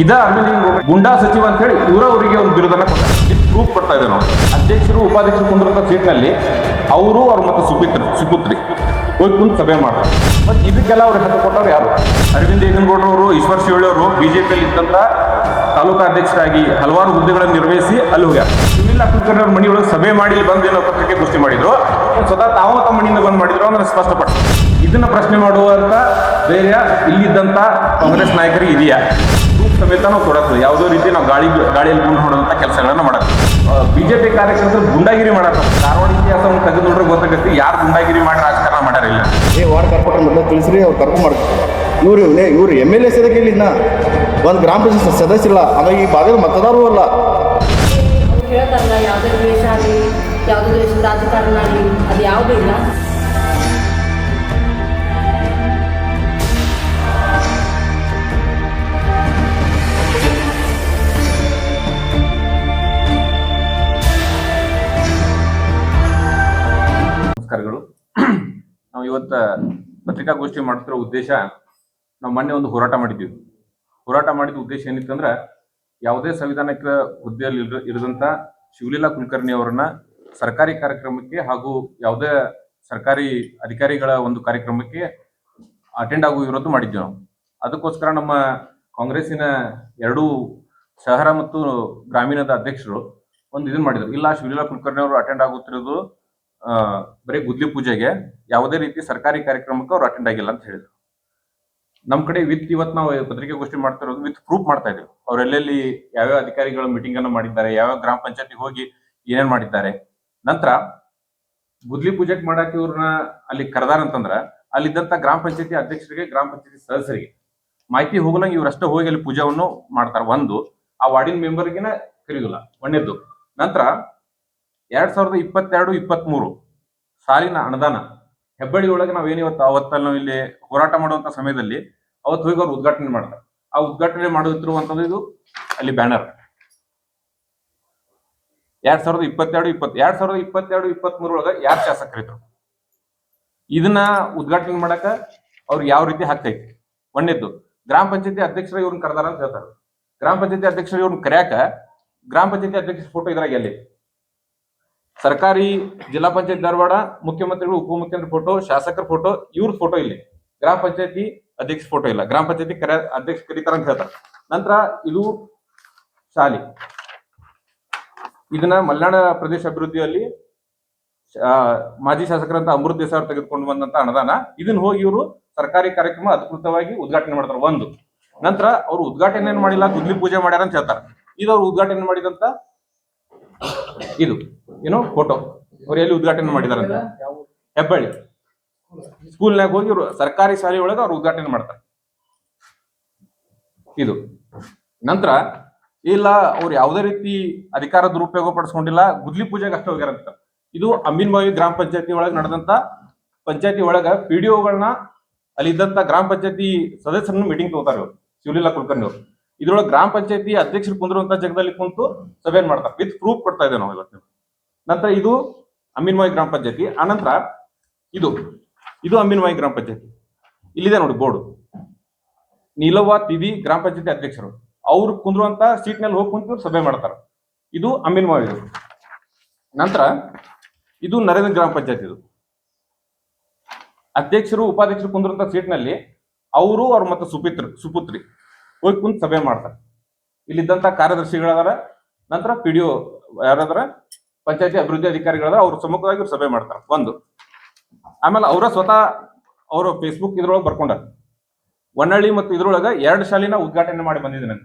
ಇದ ಅರವಿಂದ್ ಗುಂಡಾ ಸಚಿವ ಅಂತ ಹೇಳಿ ಇವರ ಅವರಿಗೆ ಒಂದು ಬಿರುದನ್ನ ಪ್ರೂಫ್ ಕೊಡ್ತಾ ಇದೆ ನಾವು ಅಧ್ಯಕ್ಷರು, ಉಪಾಧ್ಯಕ್ಷರು ಕುಂದಿರುವಂತ ಸೀಟ್ನಲ್ಲಿ ಅವರು, ಅವ್ರ ಮತ್ತೆ ಸುಪುತ್ರ, ಸುಪುತ್ರಿ. ಹೋಗಿ ಕುಂತು ಸಭೆ ಮಾಡ್ತಾರೆ. ಮತ್ತೆ ಇದಕ್ಕೆಲ್ಲ ಅವ್ರಿಗೆ ಹತ್ತು ಕೊಟ್ಟವ್ರು ಯಾರು? ಅರವಿಂದ್ ಅವರು ಈಶ್ವರ್ ಶಿವಳ್ಳಿ ಅವರು ಬಿಜೆಪಿಯಲ್ಲಿ ಇದ್ದಂತ ತಾಲೂಕಾ ಅಧ್ಯಕ್ಷರಾಗಿ ಹಲವಾರು ಹುದ್ದೆಗಳನ್ನು ನಿರ್ವಹಿಸಿ ಅಲ್ಲಿ ಹೋಗ್ಯಾರ. ಸುನಿಲ್ ಕುಲಕರ್ಣಿ ಅವ್ರ ಮನೆಯೊಳಗೆ ಸಭೆ ಮಾಡಿ ಬಂದು ಏನೋ ಪತ್ರಿಕೆ ಗೋಷ್ಠಿ ಮಾಡಿದ್ರು. ಸ್ವತಃ ತಾವು ತಮ್ಮ ಮನೆಯಿಂದ ಬಂದು ಮಾಡಿದ್ರು ಅಂದ್ರೆ ಸ್ಪಷ್ಟಪಟ್ಟು ಇದನ್ನ ಪ್ರಶ್ನೆ ಮಾಡುವಂತ ಧೈರ್ಯ ಇಲ್ಲಿದ್ದಂತ ಕಾಂಗ್ರೆಸ್ ನಾಯಕರಿಗೆ ಇದೆಯಾ? ಪ್ರೂಫ್ ಸಮೇತ ನಾವು ಕೊಡಕ್ಕೆ ಯಾವುದೋ ರೀತಿ ನಾವು ಗಾಳಿ ಗಾಳಿಯಲ್ಲಿ ಗುಂಡು ಹೊಡೆದಂತ ಕೆಲಸಗಳನ್ನ ಮಾಡಕ್ಕೆ ಬಿಜೆಪಿ ಕಾರ್ಯಕರ್ತರು ಗುಂಡಾಗಿರಿ ಮಾಡಕ್ಕೆ ಧಾರವಾಡ ಇತಿಹಾಸವನ್ನು ತೆಗೆದು ನೋಡ್ರೆ ಗೊತ್ತಾಗತ್ತೆ. ಯಾರು ಗುಂಡಾಗಿರಿ ಮಾಡಿ ರಾಜಕಾರಣ ಮಾಡಾರಿಲ್ಲ ಏ ವಾರ್ಡ್ ಕರ್ಕೊಂಡು ಮೊದಲು ತಿಳಿಸ್ರಿ ಅವ್ರು ಕರ್ಕೊಂಡು ಮಾಡ್ತಾರೆ ಇವರು ಇವರು ಎಂ ಎಲ್ ಎ ಸದಕ್ಕೆ ಇಲ್ಲಿ ಇನ್ನ. ಒಂದು ಗ್ರಾಮ ಪಂಚಾಯತ್ ಸದಸ್ಯ ಇಲ್ಲ. ಆಮೇಲೆ ಈ ಭಾಗದ ಮತದಾರರು ಅಲ್ಲ. ಹೇಳ್ತಾರಲ್ಲ ಯಾವುದೇ ದೇಶ ಆಗಲಿ ಯಾವುದೇ ದೇಶದ ರಾಜಕಾರಣ ಆಗಲಿ ಅದು ಯಾವುದೂ ಇಲ್ಲ. ಇವತ್ತ ಪತ್ರಿಕಾಗೋಷ್ಠಿ ಮಾಡ್ತಿರೋ ಉದ್ದೇಶ ನಾವು ಮೊನ್ನೆ ಒಂದು ಹೋರಾಟ ಮಾಡಿದ್ದೀವಿ. ಹೋರಾಟ ಮಾಡಿದ ಉದ್ದೇಶ ಏನಿತ್ತು ಅಂದ್ರೆ ಯಾವುದೇ ಸಂವಿಧಾನಿಕ ಹುದ್ದೆಯಲ್ಲಿ ಇರ ಇರದಂತ ಶಿವಲೀಲಾ ಕುಲಕರ್ಣಿ ಅವರನ್ನ ಸರ್ಕಾರಿ ಕಾರ್ಯಕ್ರಮಕ್ಕೆ ಹಾಗೂ ಯಾವುದೇ ಸರ್ಕಾರಿ ಅಧಿಕಾರಿಗಳ ಒಂದು ಕಾರ್ಯಕ್ರಮಕ್ಕೆ ಅಟೆಂಡ್ ಆಗೋ ಇರೋದು ಮಾಡಿದ್ವಿ ನಾವು. ಅದಕ್ಕೋಸ್ಕರ ನಮ್ಮ ಕಾಂಗ್ರೆಸ್ಸಿನ ಎರಡೂ ಶಹರ ಮತ್ತು ಗ್ರಾಮೀಣದ ಅಧ್ಯಕ್ಷರು ಒಂದು ಇದನ್ನ ಮಾಡಿದ್ರು. ಇಲ್ಲ, ಶಿವಲೀಲಾ ಕುಲಕರ್ಣಿ ಅವರು ಅಟೆಂಡ್ ಆಗುತ್ತಿರೋದು ಬರೀ ಗುದ್ಲಿ ಪೂಜೆಗೆ ಯಾವುದೇ ರೀತಿ ಸರ್ಕಾರಿ ಕಾರ್ಯಕ್ರಮಕ್ಕೆ ಅವ್ರು ಅಟೆಂಡ್ ಆಗಿಲ್ಲ ಅಂತ ಹೇಳಿದ್ರು. ನಮ್ ಕಡೆ ವಿತ್ ಇವತ್ತು ನಾವು ಪತ್ರಿಕಾಗೋಷ್ಠಿ ಮಾಡ್ತಾ ಇರೋದು ವಿತ್ ಪ್ರೂಫ್ ಮಾಡ್ತಾ ಇದ್ದೀವಿ. ಅವರೆಲ್ಲೆಲ್ಲಿ ಯಾವ್ಯಾವ ಅಧಿಕಾರಿಗಳ ಮೀಟಿಂಗ್ ಅನ್ನು ಮಾಡಿದ್ದಾರೆ, ಯಾವ್ಯಾವ ಗ್ರಾಮ ಪಂಚಾಯತಿ ಹೋಗಿ ಏನೇನ್ ಮಾಡಿದ್ದಾರೆ. ನಂತರ ಗುದ್ಲಿ ಪೂಜೆಗೆ ಮಾಡಕ್ಕೆ ಇವ್ರನ್ನ ಅಲ್ಲಿ ಕರೆದಾರ ಅಂತಂದ್ರ ಅಲ್ಲಿದ್ದಂತ ಗ್ರಾಮ ಪಂಚಾಯತಿ ಅಧ್ಯಕ್ಷರಿಗೆ, ಗ್ರಾಮ ಪಂಚಾಯತಿ ಸದಸ್ಯರಿಗೆ ಮಾಹಿತಿ ಹೋಗಲಂಗ ಇವ್ರಷ್ಟೇ ಹೋಗಿ ಅಲ್ಲಿ ಪೂಜಾವನ್ನು ಮಾಡ್ತಾರೆ. ಒಂದು, ಆ ವಾರ್ಡಿನ ಮೆಂಬರ್ಗಿನ ಕರೀದಿಲ್ಲ ಒಂದೇದ್ದು ನಂತರ ಎರಡ್ ಸಾವಿರದ ಇಪ್ಪತ್ತೆರಡು, ಇಪ್ಪತ್ಮೂರು ಸಾಲಿನ ಅನುದಾನ. ಹೆಬ್ಬಳ್ಳಿ ಒಳಗೆ ನಾವೇನು ಇವತ್ತು, ಅವತ್ತಲ್ಲಿ ನಾವು ಇಲ್ಲಿ ಹೋರಾಟ ಮಾಡುವಂತ ಸಮಯದಲ್ಲಿ ಅವತ್ತು ಹೋಗಿ ಅವ್ರು ಉದ್ಘಾಟನೆ ಮಾಡ್ತಾರೆ. ಆ ಉದ್ಘಾಟನೆ ಮಾಡುತ್ತಿರುವಂತದ್ದು ಇದು ಅಲ್ಲಿ ಬ್ಯಾನರ್. ಎರಡ್ ಸಾವಿರದ ಇಪ್ಪತ್ತೆರಡು ಇಪ್ಪತ್ ಎರಡ್ ಸಾವಿರದ ಇಪ್ಪತ್ತೆರಡು ಇಪ್ಪತ್ತ್ ಒಳಗ ಯಾರು ಶಾಸಕರಿದ್ರು? ಇದನ್ನ ಉದ್ಘಾಟನೆ ಮಾಡಕ ಅವ್ರು ಯಾವ ರೀತಿ ಹಾಕ್ತೈತಿ ಒಂದೇದ್ದು, ಗ್ರಾಮ ಪಂಚಾಯತಿ ಅಧ್ಯಕ್ಷರು ಇವ್ರನ್ನ ಕರೆದಾರ ಅಂತ ಹೇಳ್ತಾರೆ. ಗ್ರಾಮ ಪಂಚಾಯತಿ ಅಧ್ಯಕ್ಷರು ಇವ್ರನ್ನ ಕರ್ಯಾಕ, ಗ್ರಾಮ ಪಂಚಾಯತಿ ಅಧ್ಯಕ್ಷರ ಫೋಟೋ ಇದ್ರಾಗ ಎಲ್ಲಿ? ಸರ್ಕಾರಿ ಜಿಲ್ಲಾ ಪಂಚಾಯತ್ ಧಾರವಾಡ, ಮುಖ್ಯಮಂತ್ರಿಗಳು, ಉಪಮುಖ್ಯಮಂತ್ರಿ ಫೋಟೋ ಶಾಸಕರ ಫೋಟೋ ಇವ್ರ ಫೋಟೋ ಇಲ್ಲಿ. ಗ್ರಾಮ ಪಂಚಾಯತಿ ಅಧ್ಯಕ್ಷ ಫೋಟೋ ಇಲ್ಲ. ಗ್ರಾಮ ಪಂಚಾಯತಿ ಕರೆ ಅಧ್ಯಕ್ಷ ಕರೀತಾರ ಅಂತ ಹೇಳ್ತಾರೆ. ನಂತರ ಇದು ಶಾಲಿ. ಇದನ್ನ ಮಲ್ನಾಡ ಪ್ರದೇಶ ಅಭಿವೃದ್ಧಿಯಲ್ಲಿ ಮಾಜಿ ಶಾಸಕರಂತ ಅಮೃತ್ ದೇಸಾಯಿ ಅವರು ತೆಗೆದುಕೊಂಡು ಬಂದಂತ ಅನುದಾನ ಇದನ್ನ ಹೋಗಿ ಇವರು ಸರ್ಕಾರಿ ಕಾರ್ಯಕ್ರಮ ಅಧಿಕೃತವಾಗಿ ಉದ್ಘಾಟನೆ ಮಾಡ್ತಾರೆ ಒಂದು. ನಂತರ ಅವರು ಉದ್ಘಾಟನೆ ಏನ್ ಮಾಡಿಲ್ಲ ಗುದ್ಲಿ ಪೂಜೆ ಮಾಡ್ಯಾರ ಅಂತ ಹೇಳ್ತಾರೆ. ಇದು ಅವ್ರು ಉದ್ಘಾಟನೆ ಮಾಡಿದಂತ ಇದು. ಏನು ಫೋಟೋ ಅವ್ರು ಎಲ್ಲಿ ಉದ್ಘಾಟನೆ ಮಾಡಿದಾರಂತ? ಹೆಬ್ಬಳ್ಳಿ. ಸ್ಕೂಲ್ನಾಗ ಹೋಗಿ ಸರ್ಕಾರಿ ಶಾಲೆ ಒಳಗೆ ಅವ್ರು ಉದ್ಘಾಟನೆ ಮಾಡ್ತಾರೆ. ಇದು. ನಂತರ, ಇಲ್ಲ, ಅವ್ರು ಯಾವುದೇ ರೀತಿ ಅಧಿಕಾರ ದುರುಪಯೋಗ ಪಡಿಸ್ಕೊಂಡಿಲ್ಲ, ಗುದ್ಲಿ ಪೂಜೆಗೆ ಅಷ್ಟೇ ಹೋಗ್ಯಾರಂತ ಇದು ಅಮೀನ್ಬಾವಿ ಗ್ರಾಮ ಪಂಚಾಯತಿ ಒಳಗೆ ನಡೆದಂತ ಪಂಚಾಯತಿ ಒಳಗ ಪಿ ಡಿ ಒಗಳನ್ನ ಅಲ್ಲಿ ಇದ್ದಂತ ಗ್ರಾಮ ಪಂಚಾಯತಿ ಸದಸ್ಯರನ್ನು ಮೀಟಿಂಗ್ ತಗೋತಾರೆ ಇವರು, ಶಿವಲೀಲಾ ಕುಲಕರ್ಣಿ ಅವರು. ಇದ್ರೊಳಗೆ ಗ್ರಾಮ ಪಂಚಾಯತಿ ಅಧ್ಯಕ್ಷರು ಕುಂದಿರುವಂತ ಜಗದಲ್ಲಿ ಕುಂತು ಸಭೆಯನ್ನು ಮಾಡ್ತಾರೆ. ವಿತ್ ಪ್ರೂಫ್ ಕೊಡ್ತಾ ಇದ್ದೇವೆ ನಾವು ಇವತ್ತು ನಂತರ ಇದು ಅಮೀನ್ವಾಯಿ ಗ್ರಾಮ ಪಂಚಾಯತಿ ಆನಂತರ ಇದು. ಇದು ಅಮೀನ್ವಾಯಿ ಗ್ರಾಮ ಪಂಚಾಯತಿ. ಇಲ್ಲಿದೆ ನೋಡಿ ಬೋರ್ಡು. ನೀಲವ್ವ ತಿದಿ ಗ್ರಾಮ ಪಂಚಾಯತಿ ಅಧ್ಯಕ್ಷರು. ಅವ್ರು ಕುಂದ್ರುವಂತ ಸೀಟ್ನಲ್ಲಿ ಹೋಗಿ ಕುಂತು ಸಭೆ ಮಾಡ್ತಾರೆ. ಇದು ಅಮ್ಮಿನವಾಯಿ ನಂತರ ಇದು ನರೇಂದ್ರ ಗ್ರಾಮ ಪಂಚಾಯತ್ ಇದು. ಅಧ್ಯಕ್ಷರು, ಉಪಾಧ್ಯಕ್ಷರು ಕುಂದ್ರಂತ ಸೀಟ್ನಲ್ಲಿ ಅವರು, ಅವ್ರ ಮತ್ತೆ ಸುಪಿತ್ರ, ಸುಪುತ್ರಿ ಹೋಗಿ ಕುಂತು ಸಭೆ ಮಾಡ್ತಾರೆ. ಇಲ್ಲಿದ್ದಂತ ಕಾರ್ಯದರ್ಶಿಗಳಾದಾರ, ನಂತರ ಪಿ ಡಿ ಒ ಯಾರಾದ್ರ ಪಂಚಾಯತಿ ಅಭಿವೃದ್ಧಿ ಅಧಿಕಾರಿಗಳಾದ್ರೆ ಅವ್ರ ಸಮ್ಮುಖವಾಗಿ ಸಭೆ ಮಾಡ್ತಾರೆ, ಒಂದು. ಆಮೇಲೆ ಅವರ ಸ್ವತಃ ಅವರು ಫೇಸ್ಬುಕ್ ಇದ್ರೊಳಗೆ ಬರ್ಕೊಂಡಾರ. ಹೊನ್ನಳ್ಳಿ ಮತ್ತು ಇದ್ರೊಳಗ ಎರಡು ಶಾಲಿನ ಉದ್ಘಾಟನೆ ಮಾಡಿ ಬಂದಿದ್ದೇನೆ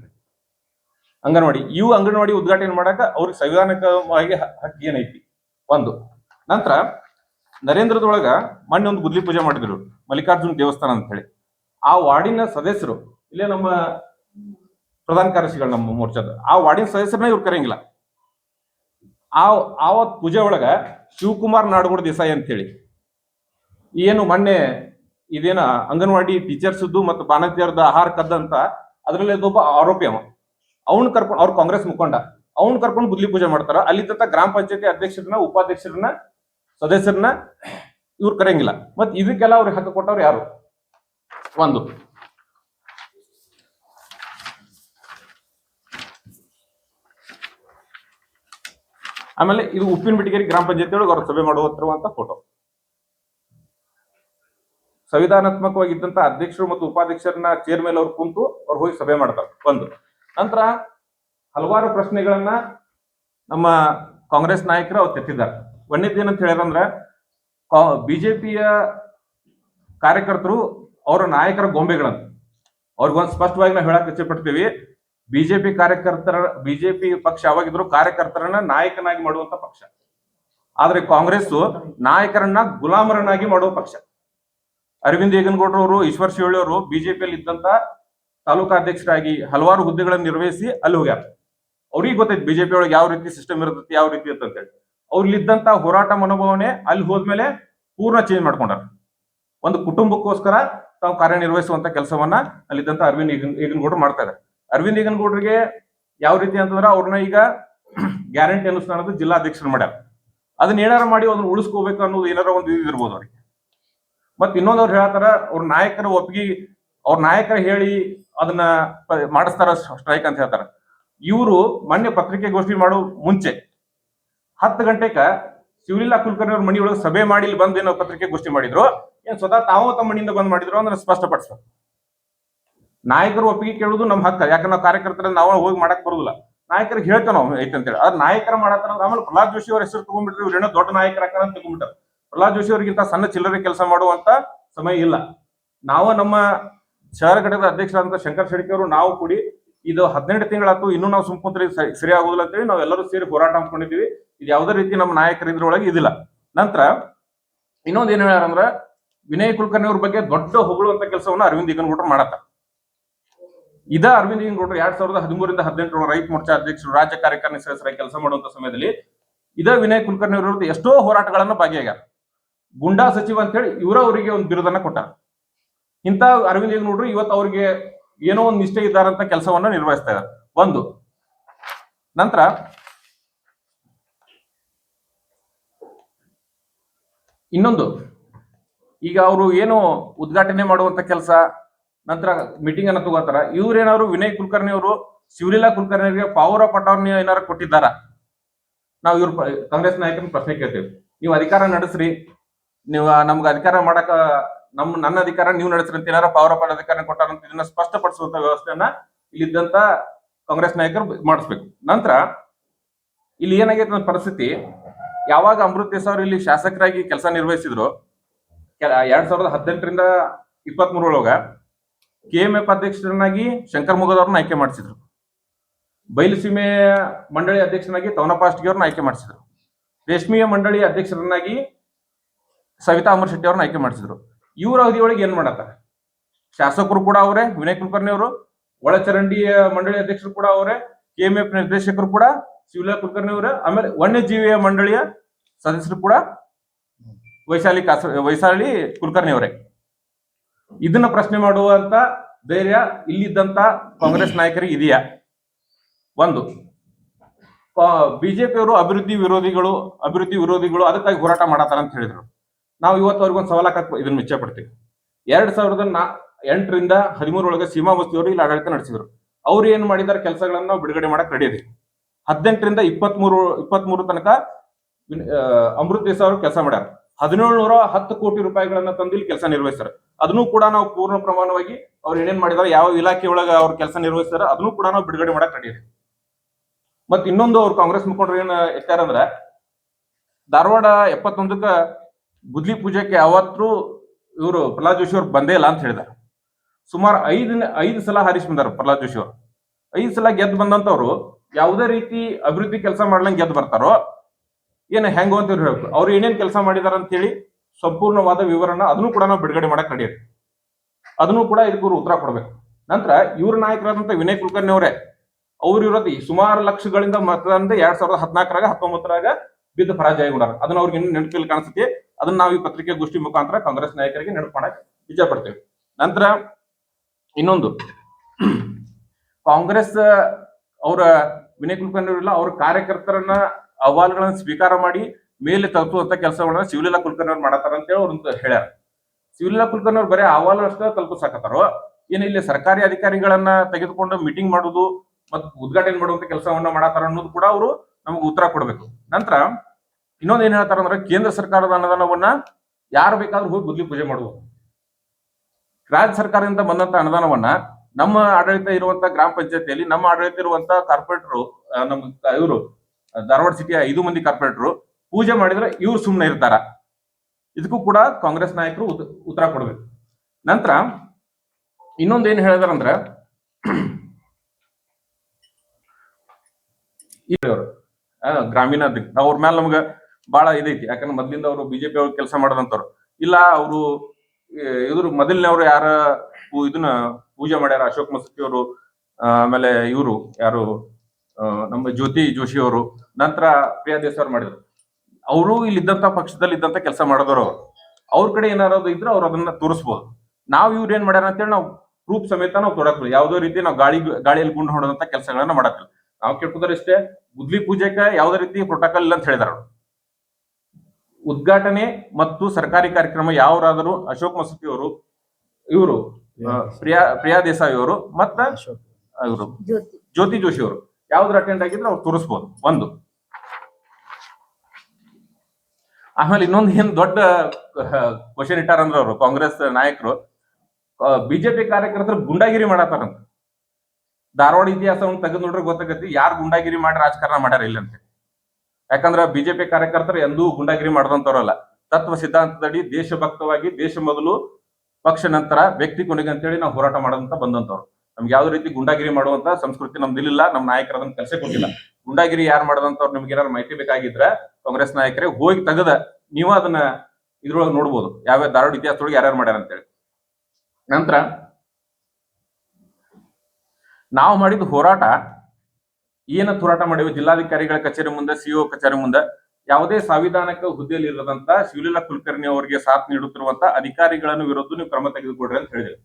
ಅಂಗನವಾಡಿ, ಇವು ಅಂಗನವಾಡಿ ಉದ್ಘಾಟನೆ ಮಾಡಕ ಅವ್ರಿಗೆ ಸಂವಿಧಾನಿಕವಾಗಿ ಹಕ್ಕು ಏನೈತಿ? ಒಂದು. ನಂತರ ನರೇಂದ್ರದೊಳಗ ಮೊನ್ನೆ ಒಂದು ಗುದ್ಲಿ ಪೂಜೆ ಮಾಡಿದ್ರು ಮಲ್ಲಿಕಾರ್ಜುನ್ ದೇವಸ್ಥಾನ ಅಂತ ಹೇಳಿ ಆ ವಾರ್ಡಿನ ಸದಸ್ಯರು, ಇಲ್ಲೇ ನಮ್ಮ ಪ್ರಧಾನ ಕಾರ್ಯದರ್ಶಿಗಳು ನಮ್ಮ ಮೋರ್ಚಾದ, ಆ ವಾರ್ಡಿನ ಸದಸ್ಯರನ್ನ ಇವ್ರು ಕರೆಯಂಗಿಲ್ಲ. ಆ ಆವತ್ ಪೂಜೆ ಒಳಗ ಶಿವಕುಮಾರ್ ನಾಡಗೌಡ ದೇಸಾಯಿ ಅಂತೇಳಿ. ಏನು ಮೊನ್ನೆ ಇದೇನ ಅಂಗನವಾಡಿ ಟೀಚರ್ಸ್ದು ಮತ್ತು ಬಾಣತಿಯರ್ದ ಆಹಾರ ಕದ್ದಂತ ಅದರಲ್ಲಿ ಒಬ್ಬ ಆರೋಪಿ ಅವ. ಅವ್ನ ಕರ್ಕೊಂಡು, ಅವ್ರ ಕಾಂಗ್ರೆಸ್ ಮುಖಂಡ. ಅವ್ನ ಕರ್ಕೊಂಡು ಬುದ್ಲಿ ಪೂಜೆ ಮಾಡ್ತಾರ. ಅಲ್ಲಿ ತತ್ತ ಗ್ರಾಮ ಪಂಚಾಯತಿ ಅಧ್ಯಕ್ಷರನ್ನ, ಉಪಾಧ್ಯಕ್ಷರನ್ನ, ಸದಸ್ಯರನ್ನ ಇವ್ರು ಕರೆಯಂಗಿಲ್ಲ. ಮತ್ ಇದಕ್ಕೆಲ್ಲ ಅವ್ರಿಗೆ ಹಕ್ಕು ಕೊಟ್ಟವ್ರು ಯಾರು? ಒಂದು. ಆಮೇಲೆ ಇದು ಉಪ್ಪಿನ ಬಿಟಿಗೇರಿ ಗ್ರಾಮ ಪಂಚಾಯತಿ ಒಳಗೆ ಅವ್ರ ಸಭೆ ಮಾಡುವಂತ ಫೋಟೋ ಸಂವಿಧಾನಾತ್ಮಕವಾಗಿದ್ದಂತ ಅಧ್ಯಕ್ಷರು ಮತ್ತು ಉಪಾಧ್ಯಕ್ಷರನ್ನ ಚೇರ್ ಮೇಲೆ ಅವ್ರು ಕುಂತು ಅವ್ರು ಹೋಗಿ ಸಭೆ ಮಾಡ್ತಾರೆ ಒಂದು ನಂತರ ಹಲವಾರು ಪ್ರಶ್ನೆಗಳನ್ನ ನಮ್ಮ ಕಾಂಗ್ರೆಸ್ ನಾಯಕರು ಅವ್ರು ತೆತ್ತಿದ್ದಾರೆ. ಒಂದೇದ್ ಏನಂತ ಹೇಳಿದ್ರೆ ಬಿಜೆಪಿಯ ಕಾರ್ಯಕರ್ತರು ಅವರ ನಾಯಕರ ಗೊಂಬೆಗಳಂತ. ಅವ್ರಿಗೊಂದು ಸ್ಪಷ್ಟವಾಗಿ ನಾವು ಹೇಳಕ್ ಇಚ್ಛೆ ಪಡ್ತೀವಿ ಬಿಜೆಪಿ ಕಾರ್ಯಕರ್ತರ, ಬಿಜೆಪಿ ಪಕ್ಷ ಯಾವಾಗಿದ್ರು ಕಾರ್ಯಕರ್ತರನ್ನ ನಾಯಕನಾಗಿ ಮಾಡುವಂತ ಪಕ್ಷ. ಆದ್ರೆ ಕಾಂಗ್ರೆಸ್ ನಾಯಕರನ್ನ ಗುಲಾಮರನ್ನಾಗಿ ಮಾಡುವ ಪಕ್ಷ. ಅರವಿಂದ್ ಅವರು ಈಶ್ವರ್ ಶಿವಳ್ಳಿ ಅವರು ಬಿಜೆಪಿಯಲ್ಲಿ ಇದ್ದಂತ ತಾಲೂಕಾ ಅಧ್ಯಕ್ಷರಾಗಿ ಹಲವಾರು ಹುದ್ದೆಗಳನ್ನು ನಿರ್ವಹಿಸಿ ಅಲ್ಲಿ ಹೋಗ್ಯಾರ. ಅವ್ರಿಗೆ ಗೊತ್ತೈತಿ ಬಿಜೆಪಿ ಒಳಗೆ ಯಾವ ರೀತಿ ಸಿಸ್ಟಮ್ ಇರ್ತೈತಿ, ಯಾವ ರೀತಿ ಅಂತ ಹೇಳಿ ಅವ್ರಲ್ಲಿದ್ದಂತ ಹೋರಾಟ ಮನೋಭಾವನೆ ಅಲ್ಲಿ ಹೋದ್ಮೇಲೆ ಪೂರ್ಣ ಚೇಂಜ್ ಮಾಡ್ಕೊಂಡಾರ. ಒಂದು ಕುಟುಂಬಕ್ಕೋಸ್ಕರ ತಾವು ಕಾರ್ಯನಿರ್ವಹಿಸುವಂತ ಕೆಲಸವನ್ನ ಅಲ್ಲಿದ್ದಂತ ಅರವಿಂದ್ ಈಗನ್ ಮಾಡ್ತಾ ಇದ್ದಾರೆ ಅರವಿಂದ್ ಈಗನಗೌಡರಿಗೆ ಯಾವ ರೀತಿ ಅಂತಂದ್ರೆ ಅವ್ರನ್ನ ಈಗ ಗ್ಯಾರಂಟಿ ಅನುಷ್ಠಾನದ ಜಿಲ್ಲಾಧ್ಯಕ್ಷರು ಮಾಡ್ಯಾರ. ಅದನ್ನ ಏನಾರ ಮಾಡಿ ಅದನ್ನ ಉಳಿಸ್ಕೋಬೇಕು ಅನ್ನೋದು ಏನಾರ ಒಂದು ಇದಿರ್ಬೋದು ಅವ್ರಿಗೆ. ಮತ್ ಇನ್ನೊಂದು ಅವ್ರು ಹೇಳ್ತಾರ, ಅವ್ರ ನಾಯಕರ ಒಪ್ಪಿಗೆ ಅವ್ರ ನಾಯಕರ ಹೇಳಿ ಅದನ್ನ ಮಾಡಿಸ್ತಾರ ಸ್ಟ್ರೈಕ್ ಅಂತ ಹೇಳ್ತಾರ. ಇವರು ಮೊನ್ನೆ ಪತ್ರಿಕೆಗೋಷ್ಠಿ ಮಾಡೋ ಮುಂಚೆ ಹತ್ತು ಗಂಟೆಕ ಶಿವಲೀಲಾ ಕುಲಕರ್ಣಿ ಅವ್ರ ಮನೆಯೊಳಗೆ ಸಭೆ ಮಾಡಿ ಇಲ್ಲಿ ಬಂದು ಏನೋ ಪತ್ರಿಕೆಗೋಷ್ಠಿ ಮಾಡಿದ್ರು. ಏನ್ ಸ್ವತಃ ತಾವು ತಮ್ಮ ಮನೆಯಿಂದ ಬಂದ್ ಮಾಡಿದ್ರು ಅಂದ್ರೆ ಸ್ಪಷ್ಟಪಡಿಸ್ಬೇಕು. ನಾಯಕರು ಒಪ್ಪಿಗೆ ಕೇಳುವುದು ನಮ್ಮ ಹಕ್ಕ. ಯಾಕಂದ್ರೆ ನಾವು ಕಾರ್ಯಕರ್ತರ ನಾವು ಹೋಗಿ ಮಾಡಕ್ ಬರುದಿಲ್ಲ. ನಾಯಕರಿಗೆ ಹೇಳ್ತೇವೆ ನಾವು ಐತೆ ಅಂತೇಳಿ. ಅದ್ ನಾಯಕರ ಮಾಡತ್ತಾರ ಅಂದ್ರೆ ಆಮೇಲೆ ಪ್ರಹ್ಲಾದ್ ಜೋಶಿ ಅವ್ರ ಹೆಸರು ತಗೊಂಡ್ಬಿಟ್ರಿ ಇವ್ರೇನೋ ದೊಡ್ಡ ನಾಯಕರ ಅಂತ ತಗೊಂಡ್ಬಿಟ್ಟಾರ ಪ್ರಹ್ಲಾದ್ ಜೋಶಿ ಅವ್ರಿಗಿಂತ ಸಣ್ಣ ಚಿಲ್ಲರೆ ಕೆಲಸ ಮಾಡುವಂತ ಸಮಯ ಇಲ್ಲ. ನಾವು ನಮ್ಮ ಶಹರ ಘಟಕದ ಅಧ್ಯಕ್ಷರಾದಂತ ಶಂಕರ್ ಶೆಡ್ಕಿ ಅವರು ನಾವು ಕೂಡಿ ಇದು ಹದಿನೆಂಟು ತಿಂಗಳಾತು ಇನ್ನೂ ನಾವು ಸುಮ್ಕುಂತ್ರೆ ಸರಿ ಆಗುದಿಲ್ಲ ಅಂತೇಳಿ ನಾವು ಎಲ್ಲರೂ ಸೇರಿ ಹೋರಾಟ ಮಾಡ್ಕೊಂಡಿದ್ದೀವಿ. ಇದು ಯಾವುದೇ ರೀತಿ ನಮ್ಮ ನಾಯಕರ ಇದ್ರೊಳಗೆ ಇದಿಲ್ಲ. ನಂತರ ಇನ್ನೊಂದು ಏನ್ ಹೇಳ್ಯಾರಂದ್ರ ವಿನಯ್ ಕುಲಕರ್ಣಿ ಅವ್ರ ಬಗ್ಗೆ ದೊಡ್ಡ ಹೊಗಳುವಂತ ಕೆಲಸವನ್ನ ಅರವಿಂದ್ ಈಗನಗೌಡರು ಮಾಡತ್ತ. ಇದ ಅರವಿಂದ್ ಈಗನಗೌಡರು ಎರಡ್ ಸಾವಿರದ ಹದಿಮೂರಿಂದ ಹದಿನೆಂಟರ ರೈತ ಮೋರ್ಚಾ ಅಧ್ಯಕ್ಷರು, ರಾಜ್ಯ ಕಾರ್ಯಕಾರಿಣಿ ಸದಸ್ಯರಾಗಿ ಕೆಲಸ ಮಾಡುವಂತ ಸಮಯದಲ್ಲಿ ಇದ ವಿನಯ್ ಕುಲಕರ್ಣಿ ಅವ್ರ ಎಷ್ಟೋ ಹೋರಾಟಗಳನ್ನ ಭಾಗಿಯಾಗ್ಯಾರ. ಗುಂಡಾ ಸಚಿವ ಅಂತ ಹೇಳಿ ಇವರ ಅವರಿಗೆ ಒಂದು ಬಿರುದನ್ನ ಕೊಟ್ಟಾರ. ಇಂಥ ಅರವಿಂದ್ ನೋಡ್ರಿ ಇವತ್ತು ಅವ್ರಿಗೆ ಏನೋ ಒಂದು ನಿಷ್ಠೆ ಇದ್ದಾರಂತ ಕೆಲಸವನ್ನ ನಿರ್ವಹಿಸ್ತಾ ಇದ್ದಾರೆ ಒಂದು. ನಂತರ ಇನ್ನೊಂದು. ಈಗ ಅವರು ಏನು ಉದ್ಘಾಟನೆ ಮಾಡುವಂತ ಕೆಲಸ ನಂತರ ಮೀಟಿಂಗ್ ಅನ್ನ ತಗೋತಾರ. ಇವ್ರೇನಾದ್ರು ವಿನಯ್ ಕುಲಕರ್ಣಿ ಅವರು ಶಿವಲೀಲಾ ಅವರಿಗೆ ಪವರ್ ಆಫ್ ಅಟಾರ್ನಿ ಏನಾರ ಕೊಟ್ಟಿದ್ದಾರ? ನಾವು ಇವ್ರ ಕಾಂಗ್ರೆಸ್ ನಾಯಕನ ಪ್ರಶ್ನೆ ಕೇಳ್ತೇವೆ. ನೀವು ಅಧಿಕಾರ ನಡೆಸ್ರಿ. ನೀವು ನಮ್ಗೆ ಅಧಿಕಾರ ಮಾಡಕ, ನಮ್, ನನ್ನ ಅಧಿಕಾರ, ನೀವು ನಡೆಸ್ರಿ ಅಂತ ಏನಾರ ಪವರ್ ಆಫ್ ಅಧಿಕಾರ ಕೊಟ್ಟಾರಂತ ಇದನ್ನ ಸ್ಪಷ್ಟಪಡಿಸುವಂತ ವ್ಯವಸ್ಥೆಯನ್ನ ಇಲ್ಲಿದ್ದಂತ ಕಾಂಗ್ರೆಸ್ ನಾಯಕರು ಮಾಡಿಸ್ಬೇಕು. ನಂತರ ಇಲ್ಲಿ ಏನಾಗೈತೆ ಪರಿಸ್ಥಿತಿ, ಯಾವಾಗ ಅಮೃತ್ ದೇಸಾಯಿ ಅವರು ಇಲ್ಲಿ ಶಾಸಕರಾಗಿ ಕೆಲಸ ನಿರ್ವಹಿಸಿದ್ರು ಎರಡ್ ಸಾವಿರದ ಹದಿನೆಂಟರಿಂದ ಇಪ್ಪತ್ತ್ ಮೂರೊಳಗ ಕೆ ಎಂ ಎಫ್ ಅಧ್ಯಕ್ಷರನ್ನಾಗಿ ಶಂಕರ್ ಮುಗದವ್ರನ್ನ ಆಯ್ಕೆ ಮಾಡಿಸಿದ್ರು. ಬಯಲುಸೀಮೆ ಮಂಡಳಿ ಅಧ್ಯಕ್ಷರನ್ನಾಗಿ ತವನಪಾಷ್ಟಿಗೆ ಅವ್ರನ್ನ ಆಯ್ಕೆ ಮಾಡಿಸಿದ್ರು. ರೇಷ್ಮೆಯ ಮಂಡಳಿ ಅಧ್ಯಕ್ಷರನ್ನಾಗಿ ಸವಿತಾ ಅಮರ್ ಶೆಟ್ಟಿ ಅವ್ರನ್ನ ಆಯ್ಕೆ ಮಾಡಿಸಿದ್ರು. ಇವರ ಅವಧಿಯೊಳಗೆ ಏನ್ ಮಾಡತ್ತ ಶಾಸಕರು ಕೂಡ ಅವರೇ ವಿನಯ್ ಕುಲಕರ್ಣಿ ಅವರು ಒಳಚರಂಡಿ ಮಂಡಳಿ ಅಧ್ಯಕ್ಷರು ಕೂಡ ಅವರೇ ಕೆ ಎಂ ಎಫ್ ನಿರ್ದೇಶಕರು ಕೂಡ ಶಿವಲಾ ಕುಲಕರ್ಣಿ ಅವರೇ ಆಮೇಲೆ ವನ್ಯಜೀವಿಯ ಮಂಡಳಿಯ ಸದಸ್ಯರು ಕೂಡ ವೈಶಾಲಿ ಕಾಸ ವೈಶಾಲಿ ಕುಲಕರ್ಣಿ ಅವರೇ. ಇದನ್ನ ಪ್ರಶ್ನೆ ಮಾಡುವಂತ ಧೈರ್ಯ ಇಲ್ಲಿದ್ದಂತ ಕಾಂಗ್ರೆಸ್ ನಾಯಕರಿಗೆ ಇದೆಯಾ? ಒಂದು. ಬಿಜೆಪಿ ಅವರು ಅಭಿವೃದ್ಧಿ ವಿರೋಧಿಗಳು ಅಭಿವೃದ್ಧಿ ವಿರೋಧಿಗಳು ಅದಕ್ಕಾಗಿ ಹೋರಾಟ ಮಾಡತಾರ ಅಂತ ಹೇಳಿದ್ರು. ನಾವು ಇವತ್ತು ಸವಾಲ ಸವಾಲಾಕ ಇದನ್ನ ಮಿಚ್ಚ ಪಡ್ತೀವಿ. ಎರಡ್ ಸಾವಿರದ ನಾ, ಎಂಟರಿಂದ ಹದಿಮೂರೊಳಗೆ ಸೀಮಾ ಬಸ್ತಿ ಅವರು ಇಲ್ಲಿ ಆಡಳಿತ ನಡೆಸಿದ್ರು. ಅವ್ರು ಏನ್ ಮಾಡಿದಾರೆ ಕೆಲಸಗಳನ್ನ ನಾವು ಬಿಡುಗಡೆ ಮಾಡಕ್ ರೆಡಿ ಇದೆ ಹದಿನೆಂಟರಿಂದ ಇಪ್ಪತ್ತ್ ಮೂರು ಇಪ್ಪತ್ತ್ ಮೂರು ತನಕ ಅಮೃತ್ ದೇಸಾಯಿ ಅವರು ಕೆಲಸ ಮಾಡ್ಯಾರ. ಹದಿನೇಳು ಹತ್ತು ಕೋಟಿ ರೂಪಾಯಿಗಳನ್ನ ತಂದು ಇಲ್ಲಿ ಕೆಲಸ ನಿರ್ವಹಿಸ್ತಾರೆ. ಅದನ್ನು ಕೂಡ ನಾವು ಪೂರ್ಣ ಪ್ರಮಾಣವಾಗಿ ಅವ್ರು ಏನೇನ್ ಮಾಡಿದಾರೆ, ಯಾವ ಇಲಾಖೆ ಒಳಗ ಅವ್ರ ಕೆಲಸ ನಿರ್ವಹಿಸ್ತಾರೆ, ಅದನ್ನು ಕೂಡ ನಾವು ಬಿಡುಗಡೆ ಮಾಡಕ್ ಇದೆ ಮತ್ ಇನ್ನೊಂದು ಅವ್ರು ಕಾಂಗ್ರೆಸ್ ಮುಖಂಡರು ಏನ್ ಎತ್ತಾರಂದ್ರ ಧಾರವಾಡ ಎಪ್ಪತ್ತೊಂದಕ್ಕ ಗುದ್ಲಿ ಪೂಜೆಗೆ ಯಾವತ್ತೂ ಇವರು ಪ್ರಹ್ಲಾದ್ ಜೋಶಿ ಅವ್ರು ಬಂದೇ ಇಲ್ಲ ಅಂತ ಹೇಳಿದಾರೆ ಸುಮಾರು ಐದು ಐದು ಸಲ ಹಾರಿಸಿ ಬಂದಾರ ಪ್ರಹ್ಲಾದ್ ಜೋಶಿ ಅವರು. ಐದು ಸಲ ಗೆದ್ದು ಬಂದಂತವ್ರು ಯಾವುದೇ ರೀತಿ ಅಭಿವೃದ್ಧಿ ಕೆಲಸ ಮಾಡ್ಲಂಗ್ ಗೆದ್ದು ಬರ್ತಾರೋ ಏನ್ ಹೆಂಗೋ ಅಂತ ಹೇಳ್ಬೇಕು. ಅವ್ರು ಏನೇನ್ ಕೆಲಸ ಮಾಡಿದಾರ ಅಂತ ಹೇಳಿ ಸಂಪೂರ್ಣವಾದ ವಿವರಣ ಅದನ್ನು ಕೂಡ ನಾವು ಬಿಡುಗಡೆ ಮಾಡಕ್ ನಡೆಯುತ್ತೆ ಅದನ್ನು ಕೂಡ ಇದಕ್ಕೂ ಉತ್ತರ ಕೊಡ್ಬೇಕು. ನಂತರ ಇವ್ರ ನಾಯಕರಾದಂತ ವಿನಯ್ ಕುಲಕರ್ಣಿ ಅವರೇ, ಅವ್ರ ಇರೋದು ಸುಮಾರು ಲಕ್ಷಗಳಿಂದ ಮತದಾನದ ಎರಡ್ ಸಾವಿರದ ಹದಿನಾಲ್ಕರಾಗ, ಹತ್ತೊಂಬತ್ತರಾಗ ಬಿದ್ದು ಪರಾಜಯಗೊಂಡಾರ. ಅದನ್ನ ಅವ್ರಿಗೆ ಇನ್ನು ನೆನಪಿಲ್ಲಿ ಕಾಣಿಸುತ್ತೆ. ಅದನ್ನ ನಾವು ಈ ಪತ್ರಿಕೆ ಗೋಷ್ಠಿ ಮುಖಾಂತರ ಕಾಂಗ್ರೆಸ್ ನಾಯಕರಿಗೆ ನೆನಪು ಮಾಡಕ್ ಇಚ್ಛೆ ಪಡ್ತೇವೆ. ನಂತರ ಇನ್ನೊಂದು. ಕಾಂಗ್ರೆಸ್ ಅವರ ವಿನಯ್ ಕುಲಕರ್ಣಿ ಅವ್ರ ಕಾರ್ಯಕರ್ತರನ್ನ ಅಹವಾಲುಗಳನ್ನ ಸ್ವೀಕಾರ ಮಾಡಿ ಮೇಲೆ ತಲುಪುವಂತ ಕೆಲಸಗಳನ್ನ ಶಿವಲೀಲಾ ಕುಲಕರ್ಣಿ ಅವ್ರು ಮಾಡತಾರ ಅಂತ ಹೇಳಿ ಅವ್ರು ಹೇಳ್ಯಾರ. ಶಿವಲೀಲಾ ಕುಲಕರ್ಣಿ ಅವ್ರು ಬರೀ ಅಹವಾಲು ಅಷ್ಟೇ ತಲುಪಿಸಾಕತ್ತಾರೋ ಏನ್ ಇಲ್ಲಿ ಸರ್ಕಾರಿ ಅಧಿಕಾರಿಗಳನ್ನ ತೆಗೆದುಕೊಂಡು ಮೀಟಿಂಗ್ ಮಾಡುದು ಮತ್ತು ಉದ್ಘಾಟನೆ ಮಾಡುವಂತ ಕೆಲಸವನ್ನ ಮಾಡತಾರ ಅನ್ನೋದು ಕೂಡ ಅವರು ನಮ್ಗೆ ಉತ್ತರ ಕೊಡಬೇಕು. ನಂತರ ಇನ್ನೊಂದು ಏನ್ ಹೇಳ್ತಾರ ಅಂದ್ರೆ ಕೇಂದ್ರ ಸರ್ಕಾರದ ಅನುದಾನವನ್ನ ಯಾರು ಬೇಕಾದ್ರೂ ಹೋಗಿ ಗುದ್ಲಿ ಪೂಜೆ ಮಾಡಬಹುದು ರಾಜ್ಯ ಸರ್ಕಾರದಿಂದ ಬಂದಂತ ಅನುದಾನವನ್ನ ನಮ್ಮ ಆಡಳಿತ ಇರುವಂತ ಗ್ರಾಮ ಪಂಚಾಯತಿಯಲ್ಲಿ ನಮ್ಮ ಆಡಳಿತ ಇರುವಂತ ಕಾರ್ಪೊರೇಟರ್ ನಮ್ಮ, ಇವರು ಧಾರವಾಡ ಸಿಟಿಯ ಐದು ಮಂದಿ ಕಾರ್ಪೊರೇಟರು ಪೂಜೆ ಮಾಡಿದ್ರೆ ಇವ್ರು ಸುಮ್ಮನೆ ಇರ್ತಾರ. ಇದಕ್ಕೂ ಕೂಡ ಕಾಂಗ್ರೆಸ್ ನಾಯಕರು ಉತ್- ಉತ್ತರ ಕೊಡ್ಬೇಕು. ನಂತರ ಇನ್ನೊಂದು ಏನ್ ಹೇಳಿದಾರಂದ್ರೆ ಗ್ರಾಮೀಣ ಅವ್ರ ಮೇಲೆ ನಮ್ಗೆ ಬಹಳ ಇದೈತಿ. ಯಾಕಂದ್ರೆ ಮೊದ್ಲಿಂದ ಅವರು ಬಿಜೆಪಿ ಅವ್ರು ಕೆಲಸ ಮಾಡದಂತವ್ರು. ಇಲ್ಲ ಅವರು ಇದ್ರ ಮೊದಲಿನವ್ರು ಯಾರ ಇದನ್ನ ಪೂಜೆ ಮಾಡ್ಯಾರ, ಅಶೋಕ್ ಮಸ್ತಿ ಅವರು ಆಮೇಲೆ ಇವರು ಯಾರು ನಮ್ಮ ಜ್ಯೋತಿ ಜೋಶಿ ಅವರು. ನಂತರ ಪ್ರಿಯಾ ದೇಸಾಯಿ ಮಾಡಿದ್ರು. ಅವರು ಇಲ್ಲಿದ್ದಂತ ಪಕ್ಷದಲ್ಲಿ ಇದ್ದಂತ ಕೆಲಸ ಮಾಡಿದವರು ಅವ್ರು. ಅವ್ರ ಕಡೆ ಏನಾರು ಇದ್ರೆ ಅವ್ರು ಅದನ್ನ ತೋರಿಸ್ಬೋದು. ನಾವ್ ಇವ್ರು ಏನ್ ಮಾಡ್ಯಾರ ಅಂತೇಳಿ ನಾವು ಪ್ರೂಫ್ ಸಮೇತ ನಾವು ತೊಡಕ್ಲಿ ಯಾವುದೋ ರೀತಿ ನಾವು ಗಾಳಿ ಗಾಳಿಯಲ್ಲಿ ಗುಂಡು ಹೊಡೆದಂತ ಕೆಲಸಗಳನ್ನ ಮಾಡಕ್ಕಿಲ್ಲ ನಾವು ಕೆಟ್ಟದ್ರೆ ಇಷ್ಟೇ ಗುದ್ಲಿ ಪೂಜೆಗೆ ಯಾವುದೇ ರೀತಿ ಪ್ರೋಟೋಕಾಲ್ ಇಲ್ಲ ಅಂತ ಹೇಳಿದಾರ ಅವ್ರು. ಉದ್ಘಾಟನೆ ಮತ್ತು ಸರ್ಕಾರಿ ಕಾರ್ಯಕ್ರಮ ಯಾವರಾದರೂ ಅಶೋಕ್ ಮಸೂತಿ ಅವರು ಇವರು ಪ್ರಿಯಾ ಪ್ರಿಯಾ ದೇಸಾಯಿ ಅವರು ಮತ್ತ ಇವರು. ಜ್ಯೋತಿ. ಜ್ಯೋತಿ ಜೋಶಿ ಅವರು. ಯಾವ್ದ್ರ ಅಟೆಂಡ್ ಆಗಿದ್ರೆ ಅವ್ರು ತೋರಿಸ್ಬೋದು, ಒಂದು. ಆಮೇಲೆ ಇನ್ನೊಂದು ಏನ್ ದೊಡ್ಡ ಕ್ವಶನ್ ಇಟ್ಟಾರ ಅಂದ್ರೆ ಅವರು, ಕಾಂಗ್ರೆಸ್ ನಾಯಕರು. ಬಿಜೆಪಿ ಕಾರ್ಯಕರ್ತರು ಗುಂಡಾಗಿರಿ ಮಾಡತ್ತಾರಂತ. ಧಾರವಾಡ ಇತಿಹಾಸವನ್ನು ತೆಗೆದು ನೋಡ್ರೆ ಗೊತ್ತಾಗತ್ತಿ, ಯಾರು ಗುಂಡಾಗಿರಿ ಮಾಡಿ ರಾಜಕಾರಣ ಮಾಡ್ಯಾರ ಇಲ್ಲ ಅಂತ. ಯಾಕಂದ್ರ ಬಿಜೆಪಿ ಕಾರ್ಯಕರ್ತರು ಎಂದೂ ಗುಂಡಾಗಿರಿ ಮಾಡದಂತವ್ರಲ್ಲ. ತತ್ವ ಸಿದ್ಧಾಂತದಡಿ ದೇಶಭಕ್ತವಾಗಿ ದೇಶ ಮೊದಲು, ಪಕ್ಷ ನಂತರ ವ್ಯಕ್ತಿ ಕೊನೆಗೆ ಅಂತೇಳಿ ನಾವು ಹೋರಾಟ ಮಾಡೋದಂತ ಬಂದಂತವ್ರು. ನಮ್ಗೆ ಯಾವ್ದು ರೀತಿ ಗುಂಡಾಗಿರಿ ಮಾಡುವಂತ ಸಂಸ್ಕೃತಿ ನಮ್ದಿಲ್ಲ ನಮ್ಮ ನಾಯಕರು ಅದನ್ನ ಕೆಲಸ ಕೊಟ್ಟಿಲ್ಲ ಗುಂಡಾಗಿರಿ ಯಾರು ಮಾಡದಂತವ್ರು ನಿಮ್ಗೆ ಏನಾದ್ರು ಮಾಹಿತಿ ಬೇಕಾಗಿದ್ರೆ ಕಾಂಗ್ರೆಸ್ ನಾಯಕರೇ ಹೋಗಿ ತೆಗೆದ, ನೀವು ಅದನ್ನ ಇದ್ರೊಳಗೆ ನೋಡ್ಬೋದು. ಯಾವ ಧಾರವಾಡ ಇತಿಹಾಸದೊಳಗೆ ಯಾರ್ಯಾರು ಮಾಡ್ಯಾರ ಅಂತೇಳಿ. ನಂತರ ನಾವು ಮಾಡಿದ ಹೋರಾಟ ಏನ ಹೋರಾಟ ಮಾಡಿವಿ? ಜಿಲ್ಲಾಧಿಕಾರಿಗಳ ಕಚೇರಿ ಮುಂದೆ ಸಿಇಒ ಕಚೇರಿ ಮುಂದೆ, ಯಾವುದೇ ಸಂವಿಧಾನಕ್ಕೆ ಹುದ್ದೆಯಲ್ಲಿ ಇರದಂತ ಶಿವಲೀಲಾ ಕುಲಕರ್ಣಿ ಅವರಿಗೆ ಸಾಥ್ ನೀಡುತ್ತಿರುವಂತ ಅಧಿಕಾರಿಗಳನ್ನು ವಿರುದ್ಧ ನೀವು ಕ್ರಮ ತೆಗೆದುಕೊಡ್ರಿ ಅಂತ ಹೇಳಿದ್ರು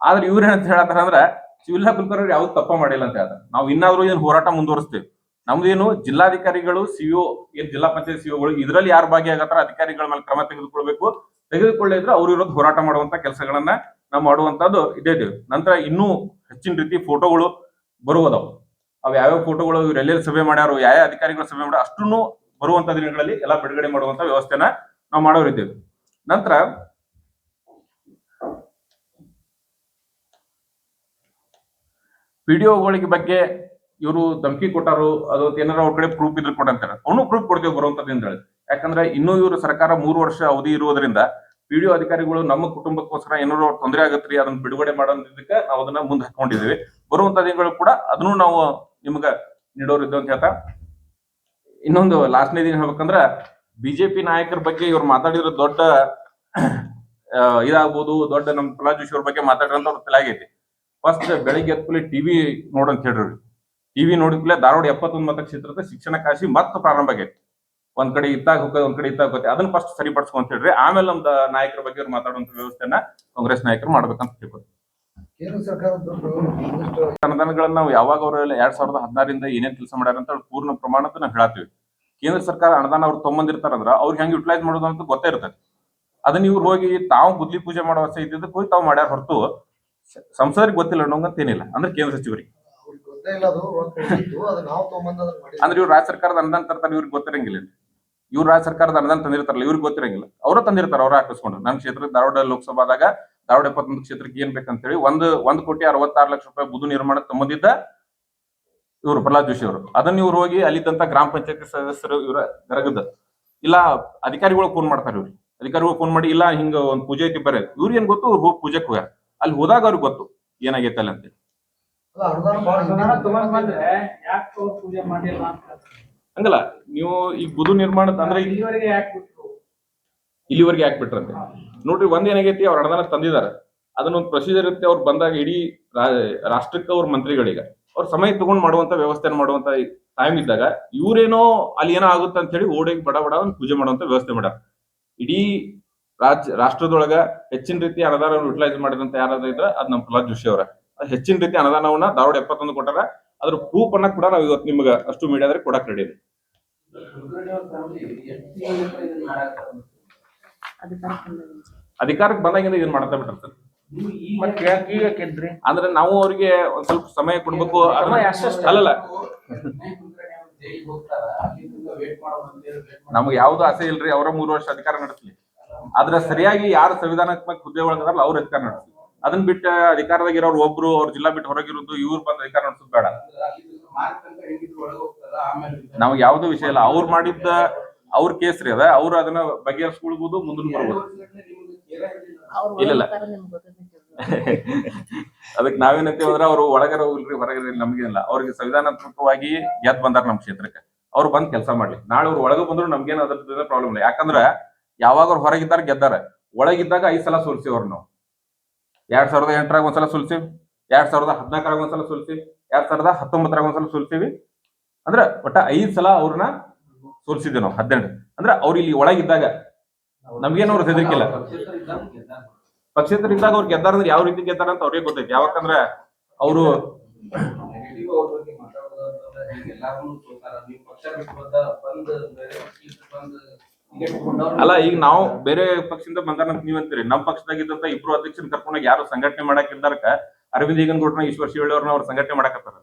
ಆದ್ರೆ ಇವ್ರು ಏನಂತ ಹೇಳತ್ತಾರ ಅಂದ್ರೆ ಶಿವಲೀಲಾ ಕುಲಕರ್ಣಿ ಯಾವ್ದು ತಪ್ಪ ಮಾಡಿಲ್ಲ ಅಂತ ಹೇಳ್ತಾರೆ. ನಾವು ಇನ್ನಾದ್ರೂ ಏನು ಹೋರಾಟ ಮುಂದುವರಿಸ್ತೇವೆ. ನಮ್ದೇನು ಜಿಲ್ಲಾಧಿಕಾರಿಗಳು ಸಿಇಒ ಏನ್ ಜಿಲ್ಲಾ ಪಂಚಾಯತ್ ಸಿಇಒಗಳು ಇದರಲ್ಲಿ ಯಾರು ಭಾಗಿಯಾಗತ್ತಾರ ಅಧಿಕಾರಿಗಳ ಮೇಲೆ ಕ್ರಮ ತೆಗೆದುಕೊಳ್ಬೇಕು. ತೆಗೆದುಕೊಳ್ಳಿದ್ರೆ ಅವ್ರು ಇರೋದು ಹೋರಾಟ ಮಾಡುವಂತ ಕೆಲಸಗಳನ್ನ ನಾವು ಮಾಡುವಂತದ್ದು ಇದೇ ಇದೆ. ನಂತರ ಇನ್ನೂ ಹೆಚ್ಚಿನ ರೀತಿ ಫೋಟೋಗಳು ಬರುವುದವು. ಅವ್ ಯಾವ್ಯಾವ ಫೋಟೋಗಳು ಇವ್ರು ಸಭೆ ಮಾಡ್ಯಾರು, ಯಾವ ಅಧಿಕಾರಿಗಳು ಸಭೆ ಮಾಡ್ಯಾರ ಅಷ್ಟನ್ನು ಬರುವಂತ ದಿನಗಳಲ್ಲಿ ಎಲ್ಲ ಬಿಡುಗಡೆ ಮಾಡುವಂತ ವ್ಯವಸ್ಥೆನ ನಾವು ಮಾಡೋರಿದ್ದೇವೆ. ನಂತರ ವಿಡಿಯೋಗಳಿಗೆ ಬಗ್ಗೆ ಇವರು ಧಮಕಿ ಕೊಟ್ಟಾರು, ಅದು ಏನಾರ ಅವ್ರ ಕಡೆ ಪ್ರೂಫ್ ಇದ್ರೆ ಅಂತಾರೆ. ಅವನು ಪ್ರೂಫ್ ಕೊಡ್ತೇವೆ ಬರುವಂತದ್ದು ಹೇಳಿ ಯಾಕಂದ್ರೆ ಇನ್ನೂ ಇವರು ಸರ್ಕಾರ ಮೂರು ವರ್ಷ ಅವಧಿ ಇರುವುದರಿಂದ ಪಿಡಿಒ ಅಧಿಕಾರಿಗಳು ನಮ್ಮ ಕುಟುಂಬಕ್ಕೋಸ್ಕರ ಏನಾರು ಅವ್ರ ತೊಂದರೆ ಆಗತ್ರಿ, ಅದನ್ನ ಬಿಡುಗಡೆ ಮಾಡೋದಕ್ಕೆ ನಾವು ಅದನ್ನ ಮುಂದೆ ಹಾಕೊಂಡಿದ್ದೀವಿ. ಬರುವಂತ ದಿನಗಳು ಕೂಡ ಅದನ್ನು ನಾವು ನಿಮ್ಗೆ ನೀಡೋರು ಇದ್ದು ಅಂತ ಹೇಳ್ತಾ. ಇನ್ನೊಂದು ಲಾಸ್ಟ್ನೇ ದಿನ ಹೇಳ್ಬೇಕಂದ್ರ ಬಿಜೆಪಿ ನಾಯಕರ ಬಗ್ಗೆ ಇವ್ರು ಮಾತಾಡಿರೋ ದೊಡ್ಡ ಇದಾಗ್ಬೋದು, ದೊಡ್ಡ ನಮ್ ಪ್ರಹ್ಲಾದ್ ಜೋಶಿ ಅವ್ರ ಬಗ್ಗೆ ಅವ್ರ ತಲೆ ಆಗೈತಿ ಫಸ್ಟ್ ಬೆಳಿಗ್ಗೆ ಎದ್ಕೂಲೆ ಟಿವಿ ನೋಡಂತ ಹೇಳ್ರಿ ಟಿವಿ ನೋಡಿದ್ಮೇಲೆ ಧಾರವಾಡ ಎಪ್ಪತ್ತೊಂದು ಮತಕ್ಷೇತ್ರದ ಶಿಕ್ಷಣ ಕಾಶಿ ಮತ್ತೆ ಪ್ರಾರಂಭ ಆಗೈತಿ. ಒಂದ್ ಕಡೆ ಇತ್ತಾಗ ಹೋಗೋದು ಒಂದ್ ಕಡೆ ಇದ್ದಾಗ ಹೋಗುತ್ತೆ ಅದನ್ನ ಫಸ್ಟ್ ಸರಿಪಡಿಸ್ಕೊಂತ ಹೇಳ್ರಿ ಆಮೇಲೆ ನಮ್ದ ನಾಯಕರ ಬಗ್ಗೆ ಅವ್ರು ಮಾತಾಡುವಂತ ವ್ಯವಸ್ಥೆನ ಕಾಂಗ್ರೆಸ್ ನಾಯಕರು ಮಾಡ್ಬೇಕಂತ ತಿಳ್ಕೊತೀವಿ ಅನುದಾನಗಳನ್ನ ನಾವು ಯಾವಾಗ ಅವರು ಎರಡ್ ಸಾವಿರದ ಹದಿನಾರಿಂದ ಏನೇನ್ ಕೆಲಸ ಮಾಡ್ಯಾರ ಅಂತ ಪೂರ್ಣ ಪ್ರಮಾಣದ ನಾವು ಹೇಳತ್ತೀವಿ ಕೇಂದ್ರ ಸರ್ಕಾರ ಅನುದಾನ ಅವ್ರು ತೊಗೊಂಬಂದಿರ್ತಾರಂದ್ರ ಅವ್ರಿಗೆ ಹೆಂಗ್ ಯುಟಿಲೈಸ್ ಮಾಡೋದು ಅಂತ ಗೊತ್ತೇ ಇರ್ತದೆ. ಅದನ್ನ ಇವ್ರು ಹೋಗಿ ತಾವು ಬುದ್ಧಿ ಪೂಜೆ ಮಾಡೋ ಇದ್ದಿದ್ದಕ್ಕೆ ಹೋಗಿ ತಾವು ಮಾಡ್ಯಾರ ಹೊರತು ಸಂಸದರಿಗೆ ಗೊತ್ತಿಲ್ಲ ಅನ್ನೋಂಗಂತ ಏನಿಲ್ಲ. ಅಂದ್ರೆ ಕೇಂದ್ರ ಸಚಿವರಿಗೆ. ಅಂದ್ರೆ ಇವ್ರು ರಾಜ್ಯ ಸರ್ಕಾರದ ಅನುದಾನ ತರ್ತಾರೆ ಇವ್ರಿಗೆ ಗೊತ್ತಿರಂಗಿಲ್ಲ ಇವ್ರು ರಾಜ್ಯ ಸರ್ಕಾರದ ಅನುದಾನ ತಂದಿರ್ತಾರಲ್ಲ ಇವ್ರಿಗೆ ಗೊತ್ತಿರಂಗಿಲ್ಲ. ಅವರು ತಂದಿರ್ತಾರೆ ಅವ್ರ ಹಾಕಿಸ್ಕೊಂಡು. ನಮ್ಮ ಕ್ಷೇತ್ರ ಧಾರವಾಡ ಲೋಕಸಭಾದಾಗ ಧಾರವಾಡ ಎಪ್ಪತ್ತೊಂದು ಕ್ಷೇತ್ರಕ್ಕೆ ಏನ್ ಬೇಕಂತೇಳಿ ಒಂದು ಒಂದ್ ಕೋಟಿ ಅರವತ್ತಾರು ಲಕ್ಷ ರೂಪಾಯಿ ಬುದು ನಿರ್ಮಾಣ ತಮ್ಮದಿದ್ದ ಇವರು ಪ್ರಹ್ಲಾದ್ ಜೋಶಿ ಅವರು. ಅದನ್ನ ಇವ್ರು ಹೋಗಿ ಅಲ್ಲಿದ್ದಂತ ಗ್ರಾಮ ಪಂಚಾಯತಿ ಸದಸ್ಯರು ಇವರ ಗರಗದ ಇಲ್ಲ ಅಧಿಕಾರಿಗಳು ಫೋನ್ ಮಾಡ್ತಾರೆ ಇವ್ರು ಅಧಿಕಾರಿಗಳು ಫೋನ್ ಮಾಡಿ ಇಲ್ಲ ಹಿಂಗ ಒಂದ್ ಪೂಜೆ ಐತಿ ಬರ. ಇವ್ರಿಗೆ ಏನ್ ಗೊತ್ತು ಅವ್ರು ಹೋಗಿ ಪೂಜೆಗೆ ಹೋಗ್ಯಾರ. ಅಲ್ಲಿ ಹೋದಾಗ ಅವ್ರಿಗೆ ಗೊತ್ತು ಏನಾಗೈತಲ್ಲ ಅಲ್ಲಿ ಅಂತ ಹಂಗಲ್ಲ ನೀವು ಈ ಬುದು ನಿರ್ಮಾಣ ಅಂದ್ರೆ ಇಲ್ಲಿವರೆಗೆ ಯಾಕೆ ಬಿಟ್ರು? ಇಲ್ಲಿವರೆಗೆ ಯಾಕೆ ಬಿಟ್ರಂತೆ ನೋಡ್ರಿ ಒಂದ್ ಏನಾಗೈತಿ ಅವ್ರ ಅಡದಾನ ತಂದಿದ್ದಾರೆ ಅದನ್ನೊಂದು ಪ್ರೊಸೀಜರ್ ಇರುತ್ತೆ ಅವ್ರು ಬಂದಾಗ ಇಡೀ ರಾ- ರಾಷ್ಟ್ರಕ್ಕೆ ಅವ್ರ ಮಂತ್ರಿಗಳಿಗೆ. ಅವ್ರ ಸಮಯ ತಗೊಂಡ್ ಮಾಡುವಂತ ವ್ಯವಸ್ಥೆ ಮಾಡುವಂತ ಟೈಮ್ ಇದ್ದಾಗ ಇವ್ರೇನೋ ಅಲ್ಲಿ ಏನೋ ಆಗುತ್ತೆ ಅಂತ ಹೇಳಿ ಓಡೋಗಿ ಬಡ ಬಡ ಒಂದು ಪೂಜೆ ಮಾಡುವಂತ ವ್ಯವಸ್ಥೆ ಮಾಡ್ಯಾರ. ಇಡೀ ರಾಜ್ಯ ರಾಷ್ಟ್ರದೊಳಗ ಹೆಚ್ಚಿನ ರೀತಿ ಅನುದಾನ ಯುಟಿಲೈಸ್ ಮಾಡಿದಂತ ಯಾರಾದ್ರೂ ಇದ್ರೆ ಅದ್ ನಮ್ಮ ಪ್ರಹ್ಲಾದ್ ಜೋಶಿ ಅವರ. ಹೆಚ್ಚಿನ ರೀತಿ ಅನುದಾನವನ್ನ ಧಾರವಾಡ ಎಪ್ಪತ್ತೊಂದು ಕೊಟ್ಟಾರ. ಅದ್ರ ಪ್ರೂಫ್ ಅನ್ನ ಕೂಡ ನಾವು ಇವತ್ತು ನಿಮ್ಗೆ ಅಷ್ಟು ಮೀಡಿಯಾದ್ರೆ ಕೊಡಕ್ ರೆಡಿ ಇದೆ ಅಧಿಕಾರಕ್ಕೆ ಬಂದಾಗಿಂದ ಇದನ್ನ ಮಾಡ್ತಾ ಬಿಟ್ರ ಸರ್ ಅಂದ್ರೆ ನಾವು ಅವ್ರಿಗೆ ಒಂದ್ ಸ್ವಲ್ಪ ಸಮಯ ಕೊಡ್ಬೇಕು. ಅಲ್ಲಲ್ಲ. ನಮ್ಗೆ ಯಾವ್ದು ಆಸೆ ಇಲ್ರಿ ಅವರ ಮೂರು ವರ್ಷ ಅಧಿಕಾರ ನಡೆಸಲಿ. ಆದ್ರೆ ಸರಿಯಾಗಿ ಯಾರು ಸಂವಿಧಾನಾತ್ಮಕ ಹುದ್ದೆ ಒಳಗದಾರಲ್ಲ ಅವ್ರು ಅಧಿಕಾರ ನಡೆಸಿ ಅದನ್ನ ಬಿಟ್ಟು ಅಧಿಕಾರದಾಗ ಇರೋರು ಒಬ್ರು ಅವ್ರ ಜಿಲ್ಲಾ ಬಿಟ್ಟು ಹೊರಗಿರೋದು ಇವ್ರು ಬಂದು ಅಧಿಕಾರ ನಡೆಸೋದು ಬೇಡ. ನಮ್ಗೆ ಯಾವ್ದು ವಿಷಯ ಇಲ್ಲ. ಅವ್ರು ಮಾಡಿದ್ದ ಅವ್ರ ಕೇಸ್ ರೀ ಅದ. ಅವ್ರು ಅದನ್ನ ಬಗೆಹರಿಸ್ಕೊಳ್ಬಹುದು ಮುಂದಿನ ಬರ್ಬೋದು. ನಿಮ್ಗೆ ಇಲ್ಲ, ಇಲ್ಲ. ನಿಮ್ಗೆ. ಅದಕ್ಕೆ ನಾವೇನಂತೀವಿ ಅಂದ್ರೆ ಅವ್ರು ಒಳಗರ ಇಲ್ರಿ ಹೊರಗರ ನಮ್ಗೇನಿಲ್ಲ ಅವ್ರಿಗೆ ಸಂವಿಧಾನಾತ್ಮಕವಾಗಿ ಗೆದ್ ಬಂದಾರ ನಮ್ ಕ್ಷೇತ್ರಕ್ಕೆ. ಅವ್ರು ಬಂದ್ ಕೆಲಸ ಮಾಡ್ಲಿ. ನಾಳೆ ಅವ್ರು ಒಳಗ ಬಂದ್ರು ನಮ್ಗೇನು ಅದ್ರ ಪ್ರಾಬ್ಲಮ್ ಇಲ್ಲ. ಯಾಕಂದ್ರ ಯಾವಾಗ ಹೊರಗಿದ್ದಾರ, ಗೆದ್ದಾರ. ಒಳಗಿದ್ದಾಗ ಐದು ಸಲ ಸೋಲ್ಸಿವ್ರು ನಾವು. ಎರಡ್ ಸಾವಿರದ ಎಂಟರಾಗ ಒಂದ್ಸಲ ಸೋಲ್ಸಿವಿ ಎರಡ್ ಸಾವಿರದ ಹದಿನಾಲ್ಕರಾಗ ಒಂದ್ಸಲ ಸೋಲ್ಸಿವಿ ಎರಡ್ ಸಾವಿರದ ಹತ್ತೊಂಬತ್ತರಾಗ ಒಂದ್ಸಲ ಸೋಲ್ಸಿವಿ. ಅಂದ್ರೆ ಒಟ್ಟ ಐದ್ ಸಲ ಅವ್ರನ್ನ ಸೋಲ್ಸಿದ್ವಿ ನಾವು, ಹದಿನೆಂಟು. ಅಂದ್ರೆ ಅವ್ರು ಇಲ್ಲಿ ಒಳಗಿದ್ದಾಗ ನಮ್ಗೇನು ಅವ್ರ ಹೆದರಿಕಿಲ್ಲ ಪಕ್ಷೇತರ ಇದ್ದಾಗ ಗೆದ್ದಾರ. ಪಕ್ಷೇತರ ಇದ್ದಾಗ ಅವ್ರು ಗೆದ್ದಾರ ಅಂದ್ರೆ ಯಾವ ರೀತಿ ಗೆದ್ದಾರ ಅಂತ ಅವ್ರಿಗೆ ಗೊತ್ತೈತಿ. ಯಾವಕ್ಕಂದ್ರೆ ಅವರು ಅಲ್ಲ, ಈಗ ನಾವು ಬೇರೆ ಪಕ್ಷದಿಂದ ಬಂದಾರಂತ ನೀವ್ ಅಂತೀರಿ. ನಮ್ ಪಕ್ಷದಾಗಿದ್ದಂತ ಇಬ್ರು ಅಧ್ಯಕ್ಷನ್ ಕರ್ಕೊಂಡಾಗ ಯಾರು ಸಂಘಟನೆ ಮಾಡಕ್ ಇದ್ದಾರಕ ಅರವಿಂದ್ ಕೊಟ್ರ ಈಶ್ವರ್ ಶಿವಳ್ಳಿ ಅವ್ರನ್ನ ಅವ್ರ ಸಂಘಟನೆ ಮಾಡಕತ್ತಾರ.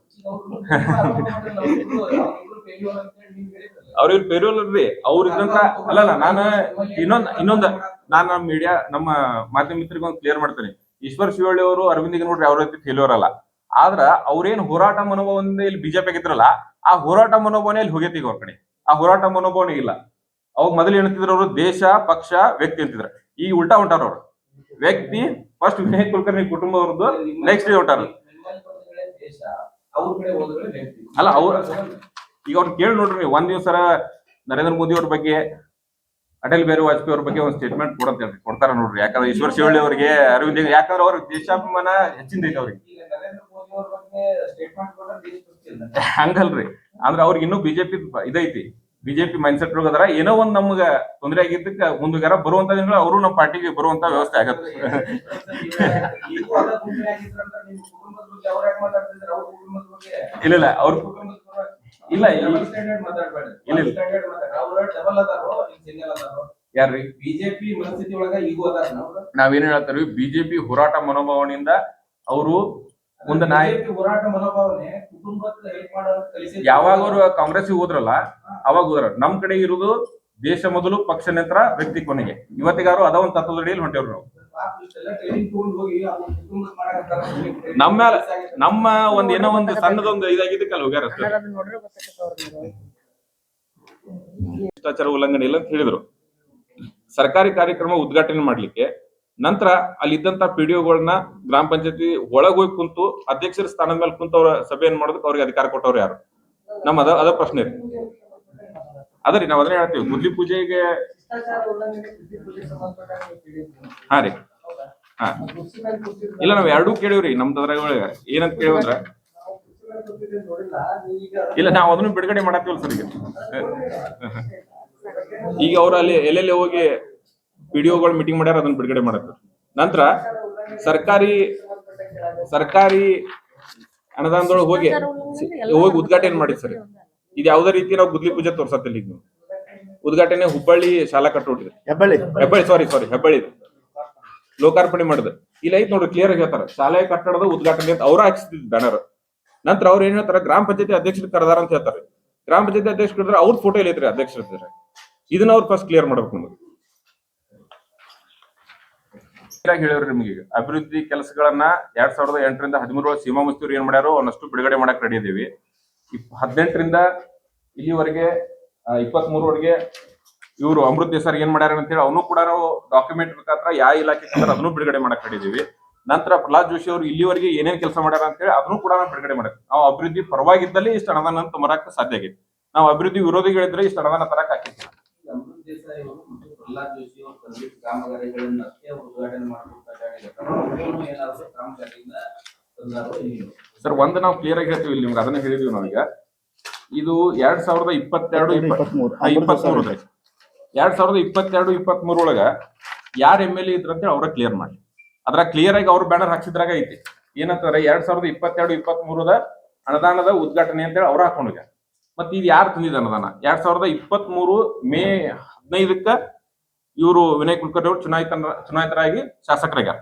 ಅವ್ರಿಗೆ ಪೇರೋಲ್ ರೀ ಅವ್ರ ಇದ್ದಂತ ಅಲ್ಲ ನಾನು ಇನ್ನೊಂದ್ ಇನ್ನೊಂದ್ ನಾನು ನಮ್ಮ ಮೀಡಿಯಾ ನಮ್ಮ ಮಾಧ್ಯಮ ಮಿತ್ರರಿಗೆ ಕ್ಲಿಯರ್ ಮಾಡ್ತೇನೆ. ಈಶ್ವರ್ ಶಿವಳ್ಳಿ ಅವರು ಅರವಿಂದ್ ಈಗ ನೋಡ್ರಿ ಅವ್ರ ರೀತಿ ಫೇಲ್ಯೂರ್ ಅಲ್ಲ. ಆದ್ರ ಅವ್ರೇನ್ ಹೋರಾಟ ಮನೋಭಾವದಿಂದ ಇಲ್ಲಿ ಬಿಜೆಪಿ ಆಗಿದ್ರಲ್ಲ ಆ ಹೋರಾಟ ಮನೋಭಾವನೆ ಇಲ್ಲಿ ಹೋಗೈತಿ ಅವ್ರ ಕಡೆ. ಆ ಹೋರಾಟ ಮನೋಭಾವನೆ ಇಲ್ಲ. ಅವಾಗ ಮೊದಲು ಏನಂತಿದ್ರು ಅವರು? ದೇಶ ಪಕ್ಷ ವ್ಯಕ್ತಿ ಅಂತಿದ್ರು. ಈಗ ಉಲ್ಟಾ ಹೊಂಟಾರ ಅವರು. ವ್ಯಕ್ತಿ ಫಸ್ಟ್ ವಿನಯ್ ಕುಲಕರ್ಣಿ ಕುಟುಂಬ ಅವ್ರದ್ದು ನೆಕ್ಸ್ಟ್ ಹೊಂಟಾರ. ಅಲ್ಲ, ಅವ್ರ- ಈಗ ಅವ್ರು ಕೇಳಿ ನೋಡ್ರಿ ಒಂದ್ ದಿವ್ಸ ನರೇಂದ್ರ ಮೋದಿ ಅವ್ರ ಬಗ್ಗೆ ಅಟಲ್ ಬಿಹಾರಿ ವಾಜಪೇಯಿ ಅವ್ರ ಬಗ್ಗೆ ಒಂದು ಸ್ಟೇಟ್ಮೆಂಟ್ ಕೊಡಂತ ಹೇಳಿ ಕೊಡ್ತಾರ ನೋಡ್ರಿ. ಯಾಕಂದ್ರೆ ಈಶ್ವರ್ ಶಿವಳ್ಳಿ ಅವರಿಗೆ ಅರವಿಂದ್ ಯಾಕಂದ್ರೆ ಅವ್ರ ದೇಶಾಭಿಮಾನ ಹೆಚ್ಚಿಂದ ಅವ್ರಿಗೆ. ಹಂಗಲ್ರಿ. ಅಂದ್ರೆ ಅವ್ರಿಗೆ ಇನ್ನೂ ಬಿಜೆಪಿ ಇದೈತಿ ಬಿಜೆಪಿ ಮೈಂಡ್ ಸೆಟ್ ಅದಾರ ಏನೋ ಒಂದ್ ನಮ್ಗ ತೊಂದರೆ ಆಗಿದ್ದಕ್ಕ ಮುಂದುಗಾರ ಬರುವಂತ ದಿನಗಳು ಅವರು ನಮ್ಮ ಪಾರ್ಟಿಗೆ ಬರುವಂತ ವ್ಯವಸ್ಥೆ ಆಗತ್ತೆ. ಇಲ್ಲ ಇಲ್ಲ ಅವ್ರ ಇಲ್ಲ ಇಲ್ಲ, ಯಾರ್ರಿ ಬಿಜೆಪಿ ಮನಸ್ಥಿತಿ ಒಳಗ ಈಗೂ ನಾವೇನ್ ಹೇಳ್ತಾರ ಬಿಜೆಪಿ ಹೋರಾಟ ಮನೋಭಾವನೆಯಿಂದ ಅವರು ಮುಂದೆ ನಾ ಹೋರಾಟ ಮನೋಭಾವನೆ ಕುಟುಂಬಕ್ಕೆ ಹೆಲ್ಪ್ ಮಾಡೋದು ಕಲಿಸಿ ಯಾವಾಗ ಅವರು ಕಾಂಗ್ರೆಸ್ ಹೋದ್ರಲ್ಲ ಅವಾಗ ಹೋದ್ರ ನಮ್ ಕಡೆ ಇರುವುದು ದೇಶ ಮೊದಲು ಪಕ್ಷ ನಂತರ ವ್ಯಕ್ತಿ ಕೊನೆಗೆ. ಇವತ್ತಿಗಾರು ಅದ ಒಂದು ತತ್ವದಡಿಯಲ್ಲಿ ಹೊಂಟೇವ್ರು ನಾವು. ನಮ್ಮ ಮ್ಯಾಲ ನಮ್ಮ ಒಂದ್ ಏನೋ ಒಂದು ಸಣ್ಣದೊಂದು ಇದಾಗಿದ್ದಕ್ಕಲ್ಲ ಹೋಗ್ಯಾರ ಭ್ರಷ್ಟಾಚಾರ ಉಲ್ಲಂಘನೆ ಇಲ್ಲ ಅಂತ ಹೇಳಿದ್ರು. ಸರ್ಕಾರಿ ಕಾರ್ಯಕ್ರಮ ಉದ್ಘಾಟನೆ ಮಾಡ್ಲಿಕ್ಕೆ ನಂತರ ಅಲ್ಲಿದ್ದಂತ ಪಿಡಿಒಗಳನ್ನ ಗ್ರಾಮ ಪಂಚಾಯತಿ ಹೋಗಿ ಕುಂತು ಅಧ್ಯಕ್ಷರ ಸ್ಥಾನದ ಮೇಲೆ ಕುಂತು ಸಭೆ ಏನ್ ಮಾಡೋದಕ್ಕೆ ಅವ್ರಿಗೆ ಅಧಿಕಾರ ಕೊಟ್ಟವ್ರು ಯಾರು? ನಮ್ಮ ಅದ ಅದ ಪ್ರಶ್ನೆ ರೀ. ಅದ್ರಿ ನಾವ್ ಅದನ್ನ ಹೇಳ್ತೀವಿ. ಗುದ್ಲಿ ಪೂಜೆಗೆ ಹಾ ರೀ. ಹಾ. ಇಲ್ಲ, ನಾವ್ ಎರಡೂ ಕೇಳಿವ್ರಿ. ನಮ್ದು ಅದ್ರಾಗ ಏನಂತ ಈಗ ಇಲ್ಲ, ನಾವ್ ಅದನ್ನು ಬಿಡುಗಡೆ ಮಾಡತ್ತೀವಲ್ಲ ಸರ್ ಈಗ. ಈಗ ಅವ್ರ ಅಲ್ಲಿ ಎಲ್ಲೆಲ್ಲಿ ಹೋಗಿ ಪಿಡಿಒಗಳು ಮೀಟಿಂಗ್ ಮಾಡ್ಯಾರ ಅದನ್ನ ಬಿಡುಗಡೆ ಮಾಡತ್ತ ನಂತರ ಸರ್ಕಾರಿ ಸರ್ಕಾರಿ ಅನುದಾನದೊಳಗೆ ಹೋಗಿ ಹೋಗಿ ಉದ್ಘಾಟನೆ ಮಾಡಿ ಸರ್. ಇದು ಯಾವ್ದೇ ರೀತಿ ನಾವು ಗುದ್ಲಿ ಪೂಜೆ ತೋರ್ಸತ್ತಿಲ್ಲ ಈಗ ಉದ್ಘಾಟನೆ ಹುಬ್ಬಳ್ಳಿ ಶಾಲಾ ಕಟ್ಟೋಡ್ರಿ ಹೆಬ್ಬಳ್ಳಿ? ಹೆಬ್ಬಳ್ಳಿ ಸಾರಿ ಸಾರಿ ಹೆಬ್ಬಳ್ಳಿ ಲೋಕಾರ್ಪಣೆ ಮಾಡಿದ್ರು ಇಲ್ಲ ಐತ್ ನೋಡ್ರಿ ಕ್ಲಿಯರ್ ಆಗಿ ಹೇಳ್ತಾರೆ. ಶಾಲೆ ಕಟ್ಟಡದ ಉದ್ಘಾಟನೆ ಅಂತ ಅವ್ರ ಹಾಕಿಸ್ತಿದ್ ಬ್ಯಾನರ್ ನಂತರ ಅವ್ರು ಏನ್ ಹೇಳ್ತಾರೆ ಗ್ರಾಮ ಪಂಚಾಯತಿ ಅಧ್ಯಕ್ಷರು ಕರೆದಾರ ಅಂತ ಹೇಳ್ತಾರೆ. ಗ್ರಾಮ ಪಂಚಾಯತಿ ಅಧ್ಯಕ್ಷರು ಅವ್ರ ಫೋಟೋ ಇಲ್ಲ ಐತ್ರಿ ಅಧ್ಯಕ್ಷರ ಇದ್ರೆ ಇದನ್ನ ಅವ್ರು ಫಸ್ಟ್ ಕ್ಲಿಯರ್ ಮಾಡ್ಬೇಕು ನಮಗೆ. ಹೇಳಿವ್ರಿ ನಿಮ್ಗೆ ಈಗ. ಅಭಿವೃದ್ಧಿ ಕೆಲಸಗಳನ್ನ ಎರಡ್ ಸಾವಿರದ ಎಂಟರಿಂದ ಹದಿಮೂರು ಸೀಮಾ ಮಸ್ತೂರಿ ಏನ್ ಮಾಡ್ಯಾರೋ ಅವನ್ನಷ್ಟು ಬಿಡುಗಡೆ ಮಾಡಕ್ ರೆಡಿ ಇದೀವಿ. ಹದಿನೆಂಟರಿಂದ ಇಲ್ಲಿವರೆಗೆ ಇಪ್ಪತ್ತ್ ಮೂರವರೆಗೆ ಇವರು ಅಮೃತ್ ದೇಸರ್ ಏನ್ ಮಾಡ್ಯಾರ ಅಂತ ಹೇಳಿ ಅವನು ಕೂಡ ನಾವು ಡಾಕ್ಯುಮೆಂಟ್ ಮುಖಾಂತರ ಯಾವ ಇಲಾಖೆ ಅದನ್ನು ಬಿಡುಗಡೆ ಮಾಡಕ್ ಹಿಡಿದೀವಿ ನಂತರ ಪ್ರಹ್ಲಾದ್ ಜೋಶಿ ಅವರು ಇಲ್ಲಿವರೆಗೆ ಏನೇನ್ ಕೆಲಸ ಮಾಡ್ಯಾರ ಅಂತೇಳಿ ಅದನ್ನು ಕೂಡ ನಾವು ಬಿಡುಗಡೆ ಮಾಡಕ್ ನಾವು ಅಭಿವೃದ್ಧಿ ಪರವಾಗಿದ್ದಲ್ಲಿ ಇಷ್ಟು ಹಣವನ್ನು ತರಕ್ ಸಾಧ್ಯ ಆಗೈತಿ. ನಾವು ಅಭಿವೃದ್ಧಿ ವಿರೋಧಿಗಳಿದ್ರೆ ಇಷ್ಟು ಹಣವನ್ನು ತರಕ್ ಹಾಕೈತಿ ಪ್ರಹ್ಲಾದ್ ಜೋಶಿ ಅವರು ಕಾಮಗಾರಿಗಳನ್ನ ಅಷ್ಟೇ ಉದ್ಘಾಟನೆ ಮಾಡ್ಕೊಳ್ತಾ ಏನಾದ್ರು ಕಾಮಗಾರಿಯಿಂದ ಸರ್ ಒಂದು ನಾವು ಕ್ಲಿಯರ್ ಆಗಿ ಹೇಳ್ತೀವಿ ಇಲ್ಲಿ ನಿಮ್ಗೆ ಅದನ್ನ ಹೇಳಿದೀವಿ ನಾವೀಗ. ಇದು ಎರಡ್ ಸಾವಿರದ ಇಪ್ಪತ್ತೆರಡು ಇಪ್ಪತ್ಮೂರು. ಎರಡ್ ಸಾವಿರದ ಇಪ್ಪತ್ತೆರಡು ಇಪ್ಪತ್ಮೂರು ಒಳಗ ಯಾರ್ ಎಂ ಎಲ್ ಎ ಇದ್ರಂತ ಅವ್ರ ಕ್ಲಿಯರ್ ಮಾಡಿ. ಅದ್ರ ಕ್ಲಿಯರ್ ಆಗಿ ಅವ್ರ ಬ್ಯಾನರ್ ಹಾಕ್ಸಿದ್ರಾಗ ಐತಿ. ಏನಂತಾರೆ ಎರಡ್ ಸಾವಿರದ ಇಪ್ಪತ್ತೆರಡು ಇಪ್ಪತ್ಮೂರದ ಅನುದಾನದ ಉದ್ಘಾಟನೆ ಅಂತೇಳಿ ಅವ್ರ ಹಾಕೊಂಡೋಗ್ಯ ಮತ್ತೆ ಇದು ಯಾರು ತಂದಿದ ಅನುದಾನ? ಎರಡ್ ಸಾವಿರದ ಇಪ್ಪತ್ಮೂರು ಮೇ ಹದಿನೈದಕ್ಕ ಇವರು ವಿನಯ್ ಕುಲಕರ್ಣಿ ಅವರು ಚುನಾಯಿತ ಚುನಾಯಿತರಾಗಿ ಶಾಸಕರಾಗ್ಯಾರ.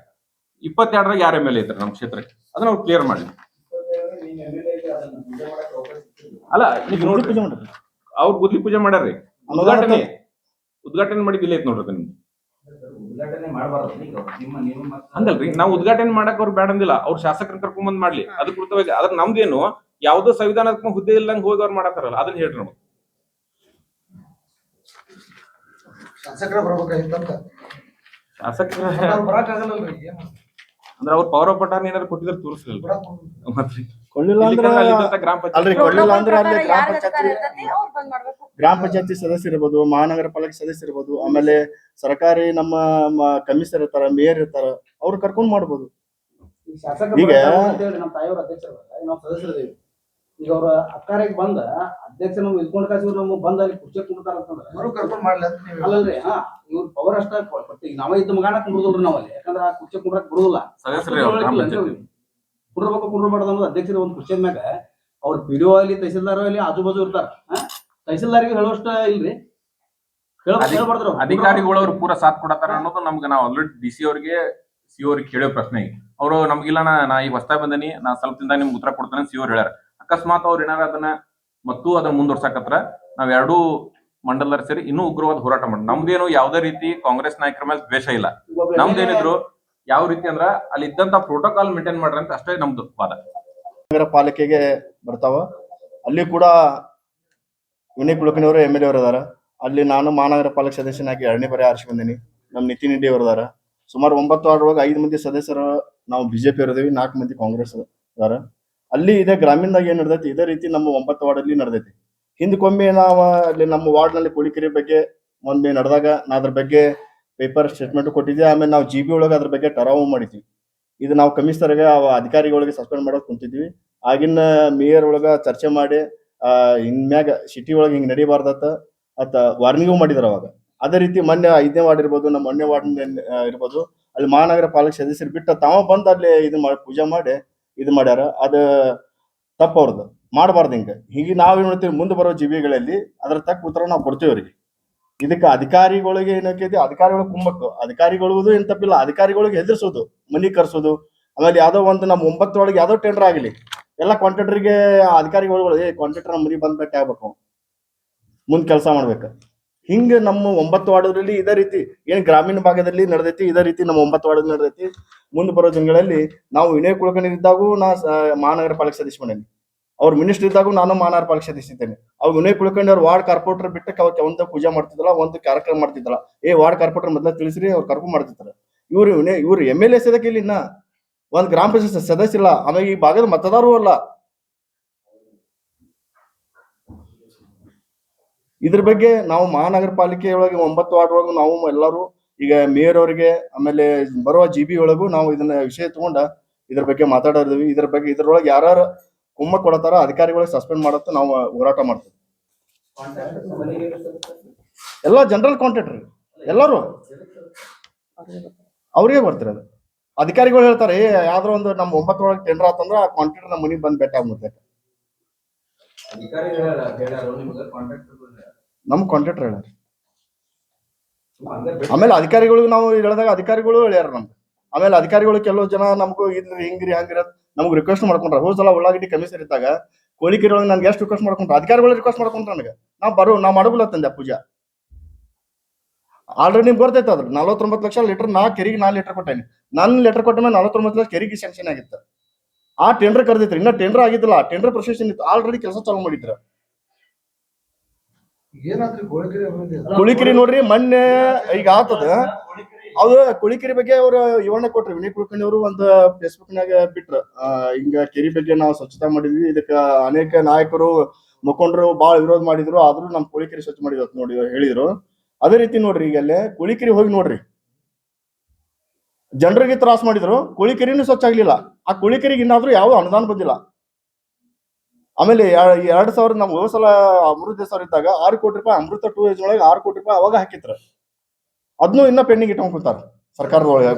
ಇಪ್ಪತ್ತೆರಡರಾಗ ಯಾರ ಎಂ ಎಲ್ ಎ ಇದ್ರೆ ನಮ್ಮ ಕ್ಷೇತ್ರಕ್ಕೆ? ಅದನ್ನ ಅವ್ರು ಕ್ಲಿಯರ್ ಮಾಡಿ ನೀನು ಎಂ ಅದನ್ನ ಪೂಜೆ ಮಾಡಕ್ಕೆ ಅವಕಾಶ ಸಿಕ್ಕಿಲ್ಲ. ಅಲ್ಲ ಈಗ ನೋಡಿ ಪೂಜೆ ಮಾಡ್ರಿ ಅವ್ರು ಗುದ್ಲಿ ಪೂಜೆ ಮಾಡ್ಯಾರ್ರಿ. ಉದ್ಘಾಟನೆ. ಉದ್ಘಾಟನೆ ಮಾಡಿ ಇಲ್ಲೇ ಐತ್ ನೋಡ್ರಿ ಅದು ನಿಮ್ಗೆ ಉದ್ಘಾಟನೆ ಮಾಡಬಾರ್ದು ಈಗ. ನಿಮ್ಮ ಹಂಗಲ್ರಿ ನಾವು ಉದ್ಘಾಟನೆ ಮಾಡಕ್ ಅವ್ರು ಬೇಡ ಅಂದಿಲ್ಲ. ಅವ್ರ ಶಾಸಕರನ್ನ ಕರ್ಕೊಂಡ್ ಬಂದ್ ಮಾಡ್ಲಿ. ಅದ್ರ ಕುರಿತವಾಗಿ ಅದ್ರ ನಮ್ದೇನು ಯಾವ್ದೋ ಸಂವಿಧಾನಾತ್ಮಕ ಹುದ್ದೆ ಇಲ್ಲಂಗ್ ಹೋಗಿ ಅವ್ರು ಮಾಡತ್ತಾರಲ್ಲ ಅದನ್ನ ಹೇಳ್ರಿ ನಮ್ಗೆ. ಶಾಸಕರ ಬರ್ಬೇಕಾಗಿತ್ತಂತ ಶಾಸಕರ ಏನು? ಅಂದ್ರೆ ಅವ್ರ ಪವರ್ ಆಫ್ ಪಟಾನ ಏನಾದ್ರು ಕೊಟ್ಟಿದ್ರೆ ತೋರಿಸಲಿಲ್ಲ. ಬರಾಕ್ ಮತ್ರಿ ಕೊಡ್ಲಿಲ್ಲ ಇಲ್ಲಿ ಅಂದ್ರೆ ತನಕ ಅಲ್ಲಿದ್ದಂತ ಗ್ರಾಮ ಅಲ್ರಿ ಪಂಚಾಯತ್ ಕೊಡ್ಲಿಲ್ಲ ಅಂದ್ರೆ ಅಲ್ಲಿ ಗ್ರಾಮ ಪಂಚಾಯತಿ ಸದಸ್ಯ ಅವ್ರು ಬಂದ್ ಮಾಡ್ಬೇಕು. ಗ್ರಾಮ ಪಂಚಾಯತಿ ಸದಸ್ಯ ಇರ್ಬೋದು ಮಹಾನಗರ ಪಾಲಿಕೆ ಸದಸ್ಯ ಇರ್ಬೋದು ಆಮೇಲೆ ಸರ್ಕಾರಿ ನಮ್ಮ ಕಮಿಷನರ್ ಇರ್ತಾರ ಮೇಯರ್ ಇರ್ತಾರ ಅವ್ರು ಕರ್ಕೊಂಡ್ ಮಾಡ್ಬೋದು. ಈಗ ನಮ್ಮ ತಾಯಿಯವ್ರ ಅಧ್ಯಕ್ಷರು ನಾವು ಸದಸ್ಯರಿದ್ದೀವಿ. ಈಗ ಅವ್ರ ಅಕ್ಕಾರಿಗೆ ಬಂದ ಅಧ್ಯಕ್ಷ ನಮ್ಗೆ ಇದ್ಕೊಂಡ್ ಕಾಸಿ ನಮ್ಗೆ ಬಂದ ಅಲ್ಲಿ ಕುರ್ಚಿ ಕುಂಡ್ತಾರ ಅಂತಂದ್ರೆ. ಇವ್ರು ಕರ್ಕೊಂಡ್ ಮಾಡ್ಲಿ ಅಂತ ನೀವು ಅಲ್ಲಲ್ರಿ ಹಾ ಇವ್ರ ಪವರ್ ಅಷ್ಟ ಕೊಟ್ಟು ಈಗ ನಾವೇ ಇದ್ದ ಮಗಾನ ನಾವು ನಾವಲ್ಲಿ. ಯಾಕಂದ್ರೆ ಆ ಕುರ್ಚಿ ಕುಂಡ್ರಕ್ ಬಿಡುದಿಲ್ಲ ಸದಸ್ಯರೇ ಅವ್ರು ಗ್ರಾಮ ಪಂಚಾಯತಿ. ಕುಂಡ್ರಬೇಕು ಕುಂಡ್ರಬಾರ್ದು ಅನ್ನೋದು ಅಧ್ಯಕ್ಷರ ಒಂದು ಕುರ್ಚಿ ಮ್ಯಾಗ. ಅವ್ರ ಪಿ ಡಿ ಅಲ್ಲಿ ತಹಸೀಲ್ದಾರ್ ಅಲ್ಲಿ ಆಜು ಬಾಜು ಇರ್ತಾರ. ತಹಸೀಲ್ದಾರಿಗೆ ಹೇಳೋಷ್ಟ ಇಲ್ರಿ. ಹೇಳ ಅಧಿ- ಹೇಳ್ಬಾರ್ದ್ರ ಅಧಿಕಾರಿಗಳು ಅವ್ರು ಪೂರ ಸಾಥ್ ಕೊಡತಾರ ಅನ್ನೋದು ನಮ್ಗೆ ನಾವು ಆಲ್ರೆಡಿ ಡಿ ಸಿ ಅವ್ರಿಗೆ ಸಿ ಅವ್ರಿಗೆ ಕೇಳೋ ಪ್ರಶ್ನೆ ಅವ್ರು ಅವರು ನಮ್ಗಿಲ್ಲ ನಾ ನಾ ಈಗ ಹೊಸ್ತಾ ಬಂದನಿ ನಾ ಸ್ವಲ್ಪ ದಿನ ನಿಮ್ಗೆ ಉತ್ತರ ಕೊಡ್ತೇನೆ ಸಿ ಅವ್ರು ಹೇಳ್ಯಾರ. ಅಕಸ್ಮಾತ್ ಅವ್ರು ಏನಾರ ಅದನ್ನ ಮತ್ತು ಅದನ್ನ ಮುಂದುವರ್ಸಕತ್ರ ನಾವ್ ಎರಡೂ ಮಂಡಲದವ್ರು ಸೇರಿ ಇನ್ನೂ ಉಗ್ರವಾದ ಹೋರಾಟ ಮಾಡ, ನಮ್ದೇನು ಯಾವ್ದೇ ರೀತಿ ಕಾಂಗ್ರೆಸ್ ನಾಯಕರ ಮೇಲೆ ದ್ವೇಷ ಇಲ್ಲ. ನಮ್ದೇನಿದ್ರು ಯಾವ ರೀತಿ ಅಂದ್ರ ಅಲ್ಲಿ ಇದ್ದಂತ ಪ್ರೋಟೋಕಾಲ್ ಮೇಂಟೈನ್ ಮಾಡ್ರಿ ಅಂತ ಅಷ್ಟೇ ನಮ್ದು ವಾದ. ನಗರ ಪಾಲಿಕೆಗೆ ಬರ್ತಾವ. ಅಲ್ಲಿ ಕೂಡ ವಿನಯ್ ಕುಲಕರ್ಣಿಯವರು ಎಂ ಎಲ್ ಎ ಅದಾರ ಅಲ್ಲಿ ನಾನು ಮಹಾನಗರ ಪಾಲಿಕೆ ಸದಸ್ಯನಾಗಿ ಎರಡನೇ ಬಾರಿ ಆರಿಸಿ ಬಂದೀನಿ. ನಮ್ಮ ನಿತಿನ್ ರೆಡ್ಡಿ ಅವರು ಅದಾರ ಸುಮಾರು ಒಂಬತ್ತು ವಾರ್ಡ್ ಒಳಗೆ ಐದು ಮಂದಿ ಸದಸ್ಯರು ನಾವು ಬಿಜೆಪಿ ಇರೋದೇವಿ ನಾಲ್ಕು ಮಂದಿ ಕಾಂಗ್ರೆಸ್ ಅದಾರ ಅಲ್ಲಿ ಇದೇ, ಗ್ರಾಮೀಣದಾಗ ಏನ್ ನಡೆದೈತಿ? ಇದೇ ರೀತಿ ನಮ್ಮ ಒಂಬತ್ತು ವಾರ್ಡ್ ಅಲ್ಲಿ ನಡೆದೈತಿ. ಹಿಂದಕ್ಕೊಮ್ಮೆ ನಾವು ಅಲ್ಲಿ ನಮ್ಮ ವಾರ್ಡ್ನಲ್ಲಿ ಕುಳಿಕೆರೆ ಬಗ್ಗೆ ಮೊನ್ನೆ ನಡೆದಾಗ ನಾ ಅದ್ರ ಬಗ್ಗೆ ಪೇಪರ್ ಸ್ಟೇಟ್ಮೆಂಟ್ ಕೊಟ್ಟಿದ್ದೆ. ಆಮೇಲೆ ನಾವು ಜಿ ಬಿ ಒಳಗೆ ಅದ್ರ ಬಗ್ಗೆ ಟರಾವು ಮಾಡಿದ್ವಿ. ಇದು ನಾವು ಕಮಿಷನರ್ಗೆ ಅಧಿಕಾರಿಗಳಿಗೆ ಸಸ್ಪೆಂಡ್ ಮಾಡೋದು ಕುಂತಿದ್ವಿ. ಆಗಿನ ಮೇಯರ್ ಒಳಗ ಚರ್ಚೆ ಮಾಡಿ ಇನ್ಮ್ಯಾಗ ಸಿಟಿ ಒಳಗೆ ಹಿಂಗ್ ನಡಿಬಾರ್ದತ್ತ ಅತ್ತ ವಾರ್ನಿಂಗು ಮಾಡಿದ್ರು ಅವಾಗ. ಅದೇ ರೀತಿ ಮೊನ್ನೆ ಐದನೇ ವಾರ್ಡ್ ಇರ್ಬೋದು, ನಮ್ಮ ಮೊನ್ನೆ ವಾರ್ಡ್ ಇರ್ಬೋದು, ಅಲ್ಲಿ ಮಹಾನಗರ ಪಾಲಿಕೆ ಸದಸ್ಯರು ಬಿಟ್ಟ ತಾವ ಬಂದು ಅಲ್ಲಿ ಇದು ಮಾಡಿ ಪೂಜೆ ಮಾಡಿ ಇದು ಮಾಡ್ಯಾರ. ಅದ ತಪ್ಪು ಅವ್ರದ್ದು ಮಾಡಬಾರ್ದು ಹಿಂಗೆ. ಹೀಗೆ ನಾವು ಏನು ಮಾಡ್ತೀವಿ, ಮುಂದೆ ಬರೋ ಜೀವಿಗಳಲ್ಲಿ ಅದ್ರ ತಕ್ಕ ಉತ್ತರ ನಾವು ಕೊಡ್ತೀವಿ ಅವ್ರಿಗೆ. ಇದಕ್ಕೆ ಅಧಿಕಾರಿಗಳಿಗೆ ಏನಕ್ಕೈತಿ ಅಧಿಕಾರಿಗಳು ಕುಂಬಕ್ಕು ಅಧಿಕಾರಿಗಳು ಏನು ತಪ್ಪಿಲ್ಲ. ಅಧಿಕಾರಿಗಳಿಗೆ ಹೆದರ್ಸೋದು, ಮನಿ ಕರ್ಸೋದು. ಆಮೇಲೆ ಯಾವುದೋ ಒಂದು ನಮ್ಮ ಒಂಬತ್ತರೊಳಗೆ ಯಾವುದೋ ಟೆಂಡರ್ ಆಗಲಿ. ಎಲ್ಲ ಕಾಂಟ್ರಾಕ್ಟರ್ಗೆ ಅಧಿಕಾರಿಗಳು ಏ ಕಾಂಟ್ರಾಕ್ಟರ್ ಮನಿ ಆಗ್ಬೇಕು. ಮುಂದ್ ಕೆಲಸ ಮಾಡ್ಬೇಕು. ಹಿಂಗ ನಮ್ಮ ಒಂಬತ್ತು ವಾರ್ಡ್ರಲ್ಲಿ ಇದೇ ರೀತಿ, ಏನ್ ಗ್ರಾಮೀಣ ಭಾಗದಲ್ಲಿ ನಡೆದೈತಿ, ಇದೇ ರೀತಿ ನಮ್ಮ ಒಂಬತ್ತು ವಾರ್ಡ್ ನಡೆದೈತಿ. ಮುಂದೆ ಬರೋ ದಿನಗಳಲ್ಲಿ ನಾವು ವಿನಯ್ ಕುಲಕರ್ಣಿ ಇದ್ದಾಗೂ ನಾ ಮಹಾನಗರ ಪಾಲಿಕೆ ಸದಸ್ಯ ಮಾಡೇನಿ ಅವ್ರ ಮಿನಿಸ್ಟರ್ ಇದ್ದಾಗೂ ನಾನು ಮಹಾನಗರ ಪಾಲಿಕೆ ಸದಸ್ಯ ಇದ್ದೇನೆ. ಅವ್ರು ವಿನಯ್ ಕುಲಕರ್ಣಿ ಅವ್ರ ವಾರ್ಡ್ ಕಾರ್ಪೊರೇಟರ್ ಬಿಟ್ಟು ಅವಕ್ಕೆ ಒಂದು ಪೂಜೆ ಮಾಡ್ತಿದ್ದಲ್ಲ, ಒಂದು ಕಾರ್ಯಕ್ರಮ ಮಾಡ್ತಿದ್ದಲ್ಲ. ಏ, ವಾರ್ಡ್ ಕಾರ್ಪೊರೇಟರ್ ಮೊದಲ ತಿಳಿಸ್ರಿ, ಅವ್ರು ಕರ್ಕೊಂಡು ಮಾಡ್ತಿರ್ತಾರೆ. ಇವ್ರು ವಿನಯ್, ಇವ್ರು ಎಂ ಎಲ್ ಎ ಸದಕ್ಕೆ ಇಲ್ಲಿ ಇನ್ನ. ಒಂದ್ ಗ್ರಾಮ ಪಂಚಾಯತ್ ಸದಸ್ಯ ಇಲ್ಲ, ಆಮೇಲೆ ಈ ಭಾಗದ ಮತದಾರರು ಅಲ್ಲ. ಇದ್ರ ಬಗ್ಗೆ ನಾವು ಮಹಾನಗರ ಪಾಲಿಕೆ ಒಳಗೆ ಒಂಬತ್ತು ವಾರ್ಡ್ ಒಳಗೆ ನಾವು ಎಲ್ಲರೂ ಈಗ ಮೇಯರ್ ಅವರಿಗೆ, ಆಮೇಲೆ ಬರುವ ಜಿ ಬಿ ಒಳಗೂ ನಾವು ಇದನ್ನ ವಿಷಯ ತಗೊಂಡ ಇದ್ರ ಬಗ್ಗೆ ಮಾತಾಡೋದಿವಿ ಇದ್ರ ಬಗ್ಗೆ ಇದ್ರೊಳಗೆ ಯಾರು ಕುಮ್ಮ ಕೊಡತಾರ ಅಧಿಕಾರಿಗಳಿಗೆ ಸಸ್ಪೆಂಡ್ ಮಾಡತ್ತ ನಾವು ಹೋರಾಟ ಮಾಡ್ತೀವಿ. ಎಲ್ಲ ಜನರಲ್ ಕಾಂಟ್ರಾಕ್ಟರ್, ಎಲ್ಲರೂ. ಅವ್ರಿಗೆ ಬರ್ತಾರೆ ಅದು. ಅಧಿಕಾರಿಗಳು ಹೇಳ್ತಾರೆ, ಏ, ಯಾವ್ದೋ ಒಂದು ನಮ್ಮ ಒಂಬತ್ತು ಒಳಗೆ ಟೆಂಡರ್ ಆತಂದ್ರ ಆ ಕಾಂಟ್ರಾಕ್ಟರ್ ನಮ್ಮ ಮನೆಗೆ ಬಂದ್ ಭೇಟಿ ಆಗ್ಬಿಡುತ್ತೆ. ಅಧಿಕಾರಿಗಳು ಹೇಳ್ಯಾರ ನಿಮ್ಗೆ ಕಾಂಟ್ರಾಕ್ಟ್ ನಮ್ ಕಾಂಟ್ರಾಕ್ಟರ್ ಹೇಳ್ಯಾರ ಆಮೇಲೆ ಅಧಿಕಾರಿಗಳು ನಾವು ಹೇಳಿದಾಗ ಅಧಿಕಾರಿಗಳು ಹೇಳ್ಯಾರ ನಮ್ಗೆ. ಆಮೇಲೆ ಅಧಿಕಾರಿಗಳು ಕೆಲವು ಜನ ನಮಗೂ ಇದ್ರಿ ಹಿಂಗ್ರಿ ಹಂಗ್ರಿ ನಮ್ಗೆ ರಿಕ್ವೆಸ್ಟ್ ಮಾಡ್ಕೊಂಡ್ರ. ಹೋದ್ ಸಲ ಉಳ್ಳಾಗಡ್ಡಿ ಕಮಿಷನ್ ಇದ್ದಾಗ ಕೋಳಿಕೆರೆ ಒಳಗೆ ನನ್ಗೆ ಎಷ್ಟು ರಿಕ್ವೆಸ್ಟ್ ಮಾಡ್ಕೊಂಡ್ರ? ಅಧಿಕಾರಿಗಳು ರಿಕ್ವೆಸ್ಟ್ ಮಾಡ್ಕೊಂಡ್ರ ನನಗೆ. ನಾವು ಬರೋ ನಾವು ಮಾಡಬಲ್ಲ ತಂದೆ ಪೂಜಾ. ಆಲ್ರೆಡಿ ನಿಮ್ಗೆ ಬರ್ತೈತೆ ಅದ್ರ ನಲವತ್ತೊಂಬತ್ತು ಲಕ್ಷ ಲೀಟರ್ ನಾ ಕೆರಿಗೆ ನಾ ಲೀಟರ್ ಕೊಟ್ಟೇನಿ. ನನ್ನ ಲೀಟರ್ ಕೊಟ್ಟ ಮೇಲೆ ನಲವತ್ತೊಂಬತ್ತು ಲಕ್ಷ ಕೆರಿಗೆ ಸ್ಯಾಂಕ್ಷನ್ ಆಗಿತ್ತು. ಆ ಟೆಂಡರ್ ಕರೆದಿತ್ತು ಇನ್ನ ಟೆಂಡರ್ ಆಗಿದ್ದಿಲ್ಲ. ಟೆಂಡರ್ ಪ್ರೊಸೆಷನ್ ಇತ್ತು. ಆಲ್ರೆಡಿ ಕೆಲಸ ಚಾಲು ಮಾಡಿದ್ರ ಏನಾದ್ರಿ ಗೋಳಿಗಿರಿ ಅಭಿವೃದ್ಧಿ ಅದು? ಕುಳಿಕಿರಿ ನೋಡ್ರಿ, ಮೊನ್ನೆ ಈಗ ಆತದ. ಅದು ಕುಳಿಕಿರಿ ಬಗ್ಗೆ ಅವ್ರು ವಿವರಣೆ ಕೊಟ್ರಿ. ವಿನಯ್ ಕುಲಕರ್ಣಿ ಅವರು ಒಂದು ಫೇಸ್ಬುಕ್ ನಾಗ ಬಿಟ್ರ. ಹಿಂಗ ಕೆರಿ ಬಗ್ಗೆ ನಾವು ಸ್ವಚ್ಛತಾ ಮಾಡಿದ್ವಿ. ಇದಕ್ಕ ಅನೇಕ ನಾಯಕರು, ಮುಖಂಡರು ಬಾಳ ವಿರೋಧ ಮಾಡಿದ್ರು. ಆದ್ರೂ ನಮ್ ಕುಳಿಕಿರಿ ಸ್ವಚ್ಛ ಮಾಡಿದ್ವಿ ಅಂತ ನೋಡಿ ಹೇಳಿದ್ರು. ಅದೇ ರೀತಿ ನೋಡ್ರಿ ಈಗ ಅಲ್ಲೇ, ಕುಳಿಕಿರಿ ಹೋಗಿ ನೋಡ್ರಿ. ಜನರಿಗೆ ತ್ರಾಸ ಮಾಡಿದ್ರು. ಕುಳಿಕಿರಿನೂ ಸ್ವಚ್ಛ ಆಗ್ಲಿಲ್ಲ. ಆ ಕುಳಿಕಿರಿಗೆ ಇನ್ನಾದ್ರೂ ಯಾವ ಅನುದಾನ ಬಂದಿಲ್ಲ. ಆಮೇಲೆ ಎರಡ್ ಸಾವಿರ ನಮ್ ಹೋದ ಸಲ ಅಮೃತ ದೇಶ ಇದ್ದಾಗ ಆರು ಕೋಟಿ ರೂಪಾಯಿ ಅಮೃತ ಟೂ ಏಜ್ ಒಳಗೆ ಆರು ಕೋಟಿ ರೂಪಾಯಿ ಅವಾಗ ಹಾಕಿತ್ರ ಅದನ್ನು ಇನ್ನ ಪೆಂಡಿಂಗ್ ಇಟ್ಕೊಂಡ್ ಕೂತಾರ ಸರ್ಕಾರದ ಒಳಗೆ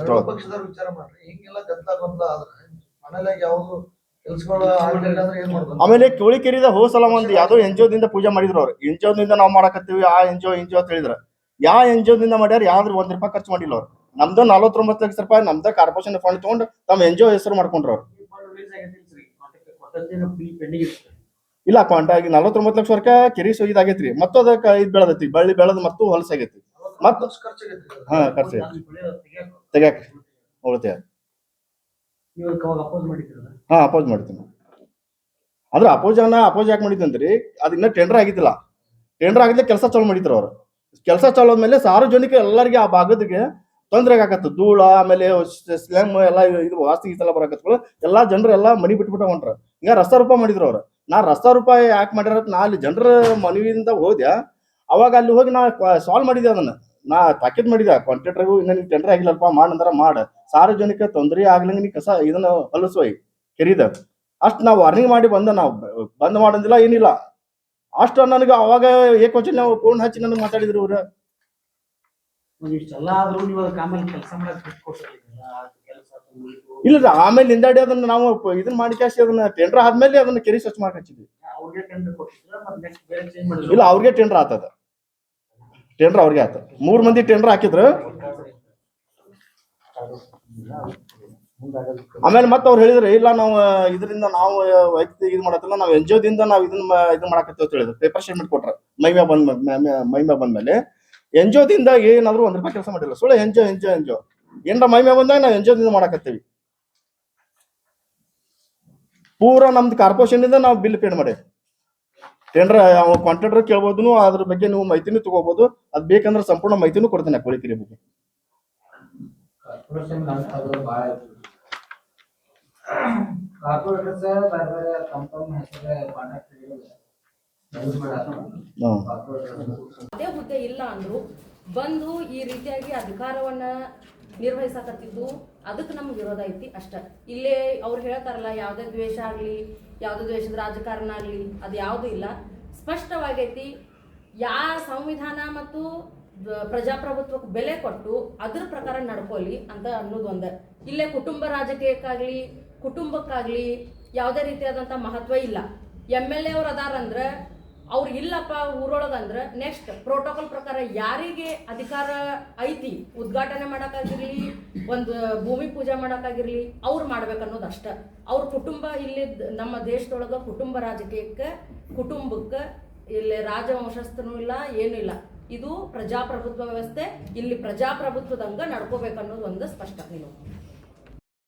ಆಮೇಲೆ ಕೋಳಿಕೆರಿದ ಹೋದ್ ಸಲ ಒಂದು ಯಾವ್ದೋ ಎನ್ ದಿಂದ ಪೂಜೆ ಮಾಡಿದ್ರು ಅವ್ರು. ಎನ್ ದಿಂದ ನಾವು ಮಾಡಕತ್ತೀವಿ ಆ ಎನ್ ಜಿ ಎನ್ ಅಂತ ಹೇಳಿದ್ರ. ಯಾವ ಎನ್ ದಿಂದ ಮಾಡ್ಯಾರ ಯಾವ್ದ್ರ ಒಂದ್ ರೂಪಾಯಿ ಖರ್ಚು ಮಾಡಿಲ್ಲ ಅವ್ರು. ನಮ್ದು ನಲವತ್ತೊಂಬತ್ತು ಲಕ್ಷ ರೂಪಾಯಿ ನಮ್ದ ಕಾರ್ಪೊರೇಷನ್ ಫಂಡ್ ತಗೊಂಡು ತಮ್ಮ ಎನ್ ಜಿ ಹೆಸರು ಮಾಡ್ಕೊಂಡ್ರು ಅವ್ರು. ಇಲ್ಲ ಕಾಂಟಾಗಿ ನಲವತ್ತೊಂಬತ್ತು ಲಕ್ಷ ವರ್ಕ ಕೆರಿ ಸೊಯ್ದಾಗೈತ್ರಿ ಮತ್ತು ಅದಕ್ಕೆ ಇದು ಬೆಳದೈತಿ ಬಳ್ಳಿ ಬೆಳದ ಮತ್ತು ಹೊಲಸಾಗೈತಿ ಆಗೇತಿ. ಮತ್ತ ಹಾ ಖರ್ಚು ತೆಗ್ಯಾಕ. ಉಳಿತಾಯ ಹಾ ಅಪೋಸ್ ಮಾಡ್ತೀನಿ. ಅಂದ್ರೆ ಅಪೋಸ್ ಅನ್ನ ಅಪೋಸ್ ಯಾಕೆ ಮಾಡಿದ್ದಂತ್ರಿ ಅದು ಇನ್ನ ಟೆಂಡರ್ ಆಗಿದ್ದಿಲ್ಲ. ಟೆಂಡರ್ ಆಗಿದ್ದೆ ಕೆಲಸ ಚಾಲು ಮಾಡಿದ್ರು ಅವ್ರು. ಕೆಲಸ ಚಾಲು ಆದ್ಮೇಲೆ ಸಾರ್ವಜನಿಕ ಎಲ್ಲರಿಗೆ ಆ ಭಾಗದಿಗೆ ತೊಂದರೆ ಆಗತ್ತ ಧೂಳ ಆಮೇಲೆ ಸ್ಲಮ್ ಎಲ್ಲ ಇದು- ವಾಸ್ತಿ ವಾಸ್ತಿ ಸಲ ಬರಕತ್ಗಳು ಎಲ್ಲಾ ಜನರು ಎಲ್ಲಾ ಮನಿ ಬಿಟ್ಬಿಟ್ಟು ಹೊಂಟ್ರ. ಹಿಂಗ ರೂಪಾಯಿ ಮಾಡಿದ್ರು ಅವ್ರು. ನಾ ರಸ್ತಾ ರೂಪಾಯಿ ಯಾಕೆ ಮಾಡ್ಯಾರ ನಾ ಅಲ್ಲಿ ಜನರ ಮನವಿಯಿಂದ ಹೋದ್ಯಾ. ಅವಾಗ ಅಲ್ಲಿ ಹೋಗಿ ನಾ ಸಾಲ್ವ್ ಮಾಡಿದೆ ಅದನ್ನ. ನಾ ತಾಕೀದ್ ಮಾಡಿದೆ ಕಾಂಟ್ರಾಕ್ಟರ್ಗೂ ನೀವು ಟೆಂಡರ್ ಆಗಿಲ್ಲಪ್ಪ ಮಾಡಂದ್ರ ಮಾಡ. ಸಾರ್ವಜನಿಕ ತೊಂದರೆ ಆಗ್ಲಂಗ ನೀ ಕಸ ಇದನ್ನ ಹೊಲಸುವೈ ಕೆರಿದ. ಅಷ್ಟ್ ನಾವು ವಾರ್ನಿಂಗ್ ಮಾಡಿ ಬಂದ, ನಾವು ಬಂದ್ ಮಾಡಂದಿಲ್ಲ, ಏನಿಲ್ಲ. ಅಷ್ಟು ನನಗೆ ಅವಾಗ ಏಕೋಚನ ನಾವು ಫೋನ್ ಹಚ್ಚಿ ನನಗೆ ಮಾತಾಡಿದ್ರು ಇವ್ರ ಇಷ್ಟೆಲ್ಲ ಆದ್ರೂ ನೀವು ಆಮೇಲೆ ಕೆಲಸ ಮಾಡಕ್ ಬಿಟ್ಟು ಇಲ್ಲ ಆಮೇಲೆ ಹಿಂದಾಡಿ ಅದನ್ನ ನಾವು ಇದನ್ನ ಮಾಡಿ ಕ್ಯಾಶ್ ಅದನ್ನ ಟೆಂಡರ್ ಆದ್ಮೇಲೆ ಅದನ್ನ ಕೆರಿ ಸ್ವಚ್ಛ ಮಾಡಿ ಹಚ್ಚಿದ್ವಿ. ಇಲ್ಲ ಅವ್ರಿಗೆ ಟೆಂಡರ್ ಆತದ. ಟೆಂಡರ್ ಅವ್ರಿಗೆ ಆತ. ಮೂರ್ ಮಂದಿ ಟೆಂಡರ್ ಹಾಕಿದ್ರು. ಆಮೇಲೆ ಮತ್ತೆ ಅವ್ರು ಹೇಳಿದ್ರು ಇಲ್ಲ ನಾವು ಇದರಿಂದ ನಾವು ವೈಯಕ್ತಿಕ ಇದು ಮಾಡತ್ತಲ್ಲ ನಾವು ಎನ್ ದಿಂದ ನಾವು ಇದನ್ನ ಇದು ಇದನ್ನ ಮಾಡಕತ್ತೀವಿ ಅಂತ ಹೇಳಿದ್ರು. ಪೇಪರ್ ಸ್ಟೇಟ್ಮೆಂಟ್ ಕೊಟ್ರ ಮೈಮ್ಯಾ ಬಂದ್ ಮೈಮ್ಯಾ ಬಂದ್ಮೇಲೆ. ಎನ್ ದಿಂದ ಏನಾದ್ರು ಒಂದ್ ರೂಪಾಯಿ ಕೆಲಸ ಮಾಡಿಲ್ಲ. ಸುಳ್ಳು ಎನ್ ಜೋ ಎನ್ ಜೋ ಎನ್ ಜೋ ಏನ್ರ ಮೈಮ್ಯಾ ಬಂದಾಗ ನಾವು ಎನ್ ದಿಂದ ಮಾಡಕತ್ತೀವಿ. ಪೂರಾ ನಮ್ದು ಕಾರ್ಪೊರೇಷನ್ ಇಂದ ನಾವು ಬಿಲ್ ಪೇಡ್ ಮಾಡಿ ಟೆಂಡರ್ ಅವ ಕಾಂಟ್ರಾಕ್ಟರ್ ಕೇಳ್ಬೋದು ಅದ್ರ ಬಗ್ಗೆ ನೀವು ಮಾಹಿತಿನೂ ತಗೋಬಹುದು ಅದ್ ಬೇಕಂದ್ರೆ ಸಂಪೂರ್ಣ ಮಾಹಿತಿನೂ ಕೊಡ್ತೇನೆ ಕೋಳಿಕೆರೆ ಬಗ್ಗೆ. ಅದೇ ಹುದ್ದೆ ಇಲ್ಲ ಅಂದ್ರು ಬಂದು ಈ ರೀತಿಯಾಗಿ ಅಧಿಕಾರವನ್ನ ನಿರ್ವಹಿಸಕತ್ತಿದ್ದು, ಅದಕ್ಕೆ ನಮ್ಗೆ ವಿರೋಧ ಐತಿ ಅಷ್ಟ. ಇಲ್ಲೇ ಅವ್ರು ಹೇಳ್ತಾರಲ್ಲ, ಯಾವುದೇ ದ್ವೇಷ ಆಗಲಿ, ಯಾವುದೇ ದ್ವೇಷದ ರಾಜಕಾರಣ ಆಗಲಿ, ಅದು ಯಾವುದೂ ಇಲ್ಲ. ಸ್ಪಷ್ಟವಾಗೈತಿ, ಯಾ ಸಂವಿಧಾನ ಮತ್ತು ಪ್ರಜಾಪ್ರಭುತ್ವಕ್ಕೆ ಬೆಲೆ ಕೊಟ್ಟು ಅದ್ರ ಪ್ರಕಾರ ನಡ್ಕೊಲಿ ಅಂತ ಅನ್ನೋದು ಒಂದ. ಇಲ್ಲೇ ಕುಟುಂಬ ರಾಜಕೀಯಕ್ಕಾಗ್ಲಿ, ಕುಟುಂಬಕ್ಕಾಗ್ಲಿ ಯಾವುದೇ ರೀತಿಯಾದಂಥ ಮಹತ್ವ ಇಲ್ಲ. ಎಂ ಎಲ್ ಎ ಅವ್ರು ಅದಾರಂದ್ರೆ ಅವ್ರು ಇಲ್ಲಪ್ಪ ಊರೊಳಗಂದ್ರೆ ನೆಕ್ಸ್ಟ್ ಪ್ರೋಟೋಕಾಲ್ ಪ್ರಕಾರ ಯಾರಿಗೆ ಅಧಿಕಾರ ಐತಿ? ಉದ್ಘಾಟನೆ ಮಾಡೋಕ್ಕಾಗಿರ್ಲಿ, ಒಂದು ಭೂಮಿ ಪೂಜೆ ಮಾಡೋಕ್ಕಾಗಿರ್ಲಿ, ಅವ್ರು ಮಾಡ್ಬೇಕನ್ನೋದು ಅಷ್ಟ. ಅವ್ರ ಕುಟುಂಬ ಇಲ್ಲಿ ನಮ್ಮ ದೇಶದೊಳಗೆ ಕುಟುಂಬ ರಾಜಕೀಯಕ್ಕೆ, ಕುಟುಂಬಕ್ಕೆ ಇಲ್ಲಿ ರಾಜವಂಶಸ್ಥನೂ ಇಲ್ಲ, ಏನೂ ಇಲ್ಲ. ಇದು ಪ್ರಜಾಪ್ರಭುತ್ವ ವ್ಯವಸ್ಥೆ, ಇಲ್ಲಿ ಪ್ರಜಾಪ್ರಭುತ್ವದಂಗ ನಡ್ಕೋಬೇಕನ್ನೋದು ಒಂದು ಸ್ಪಷ್ಟ ನಿಲುವು.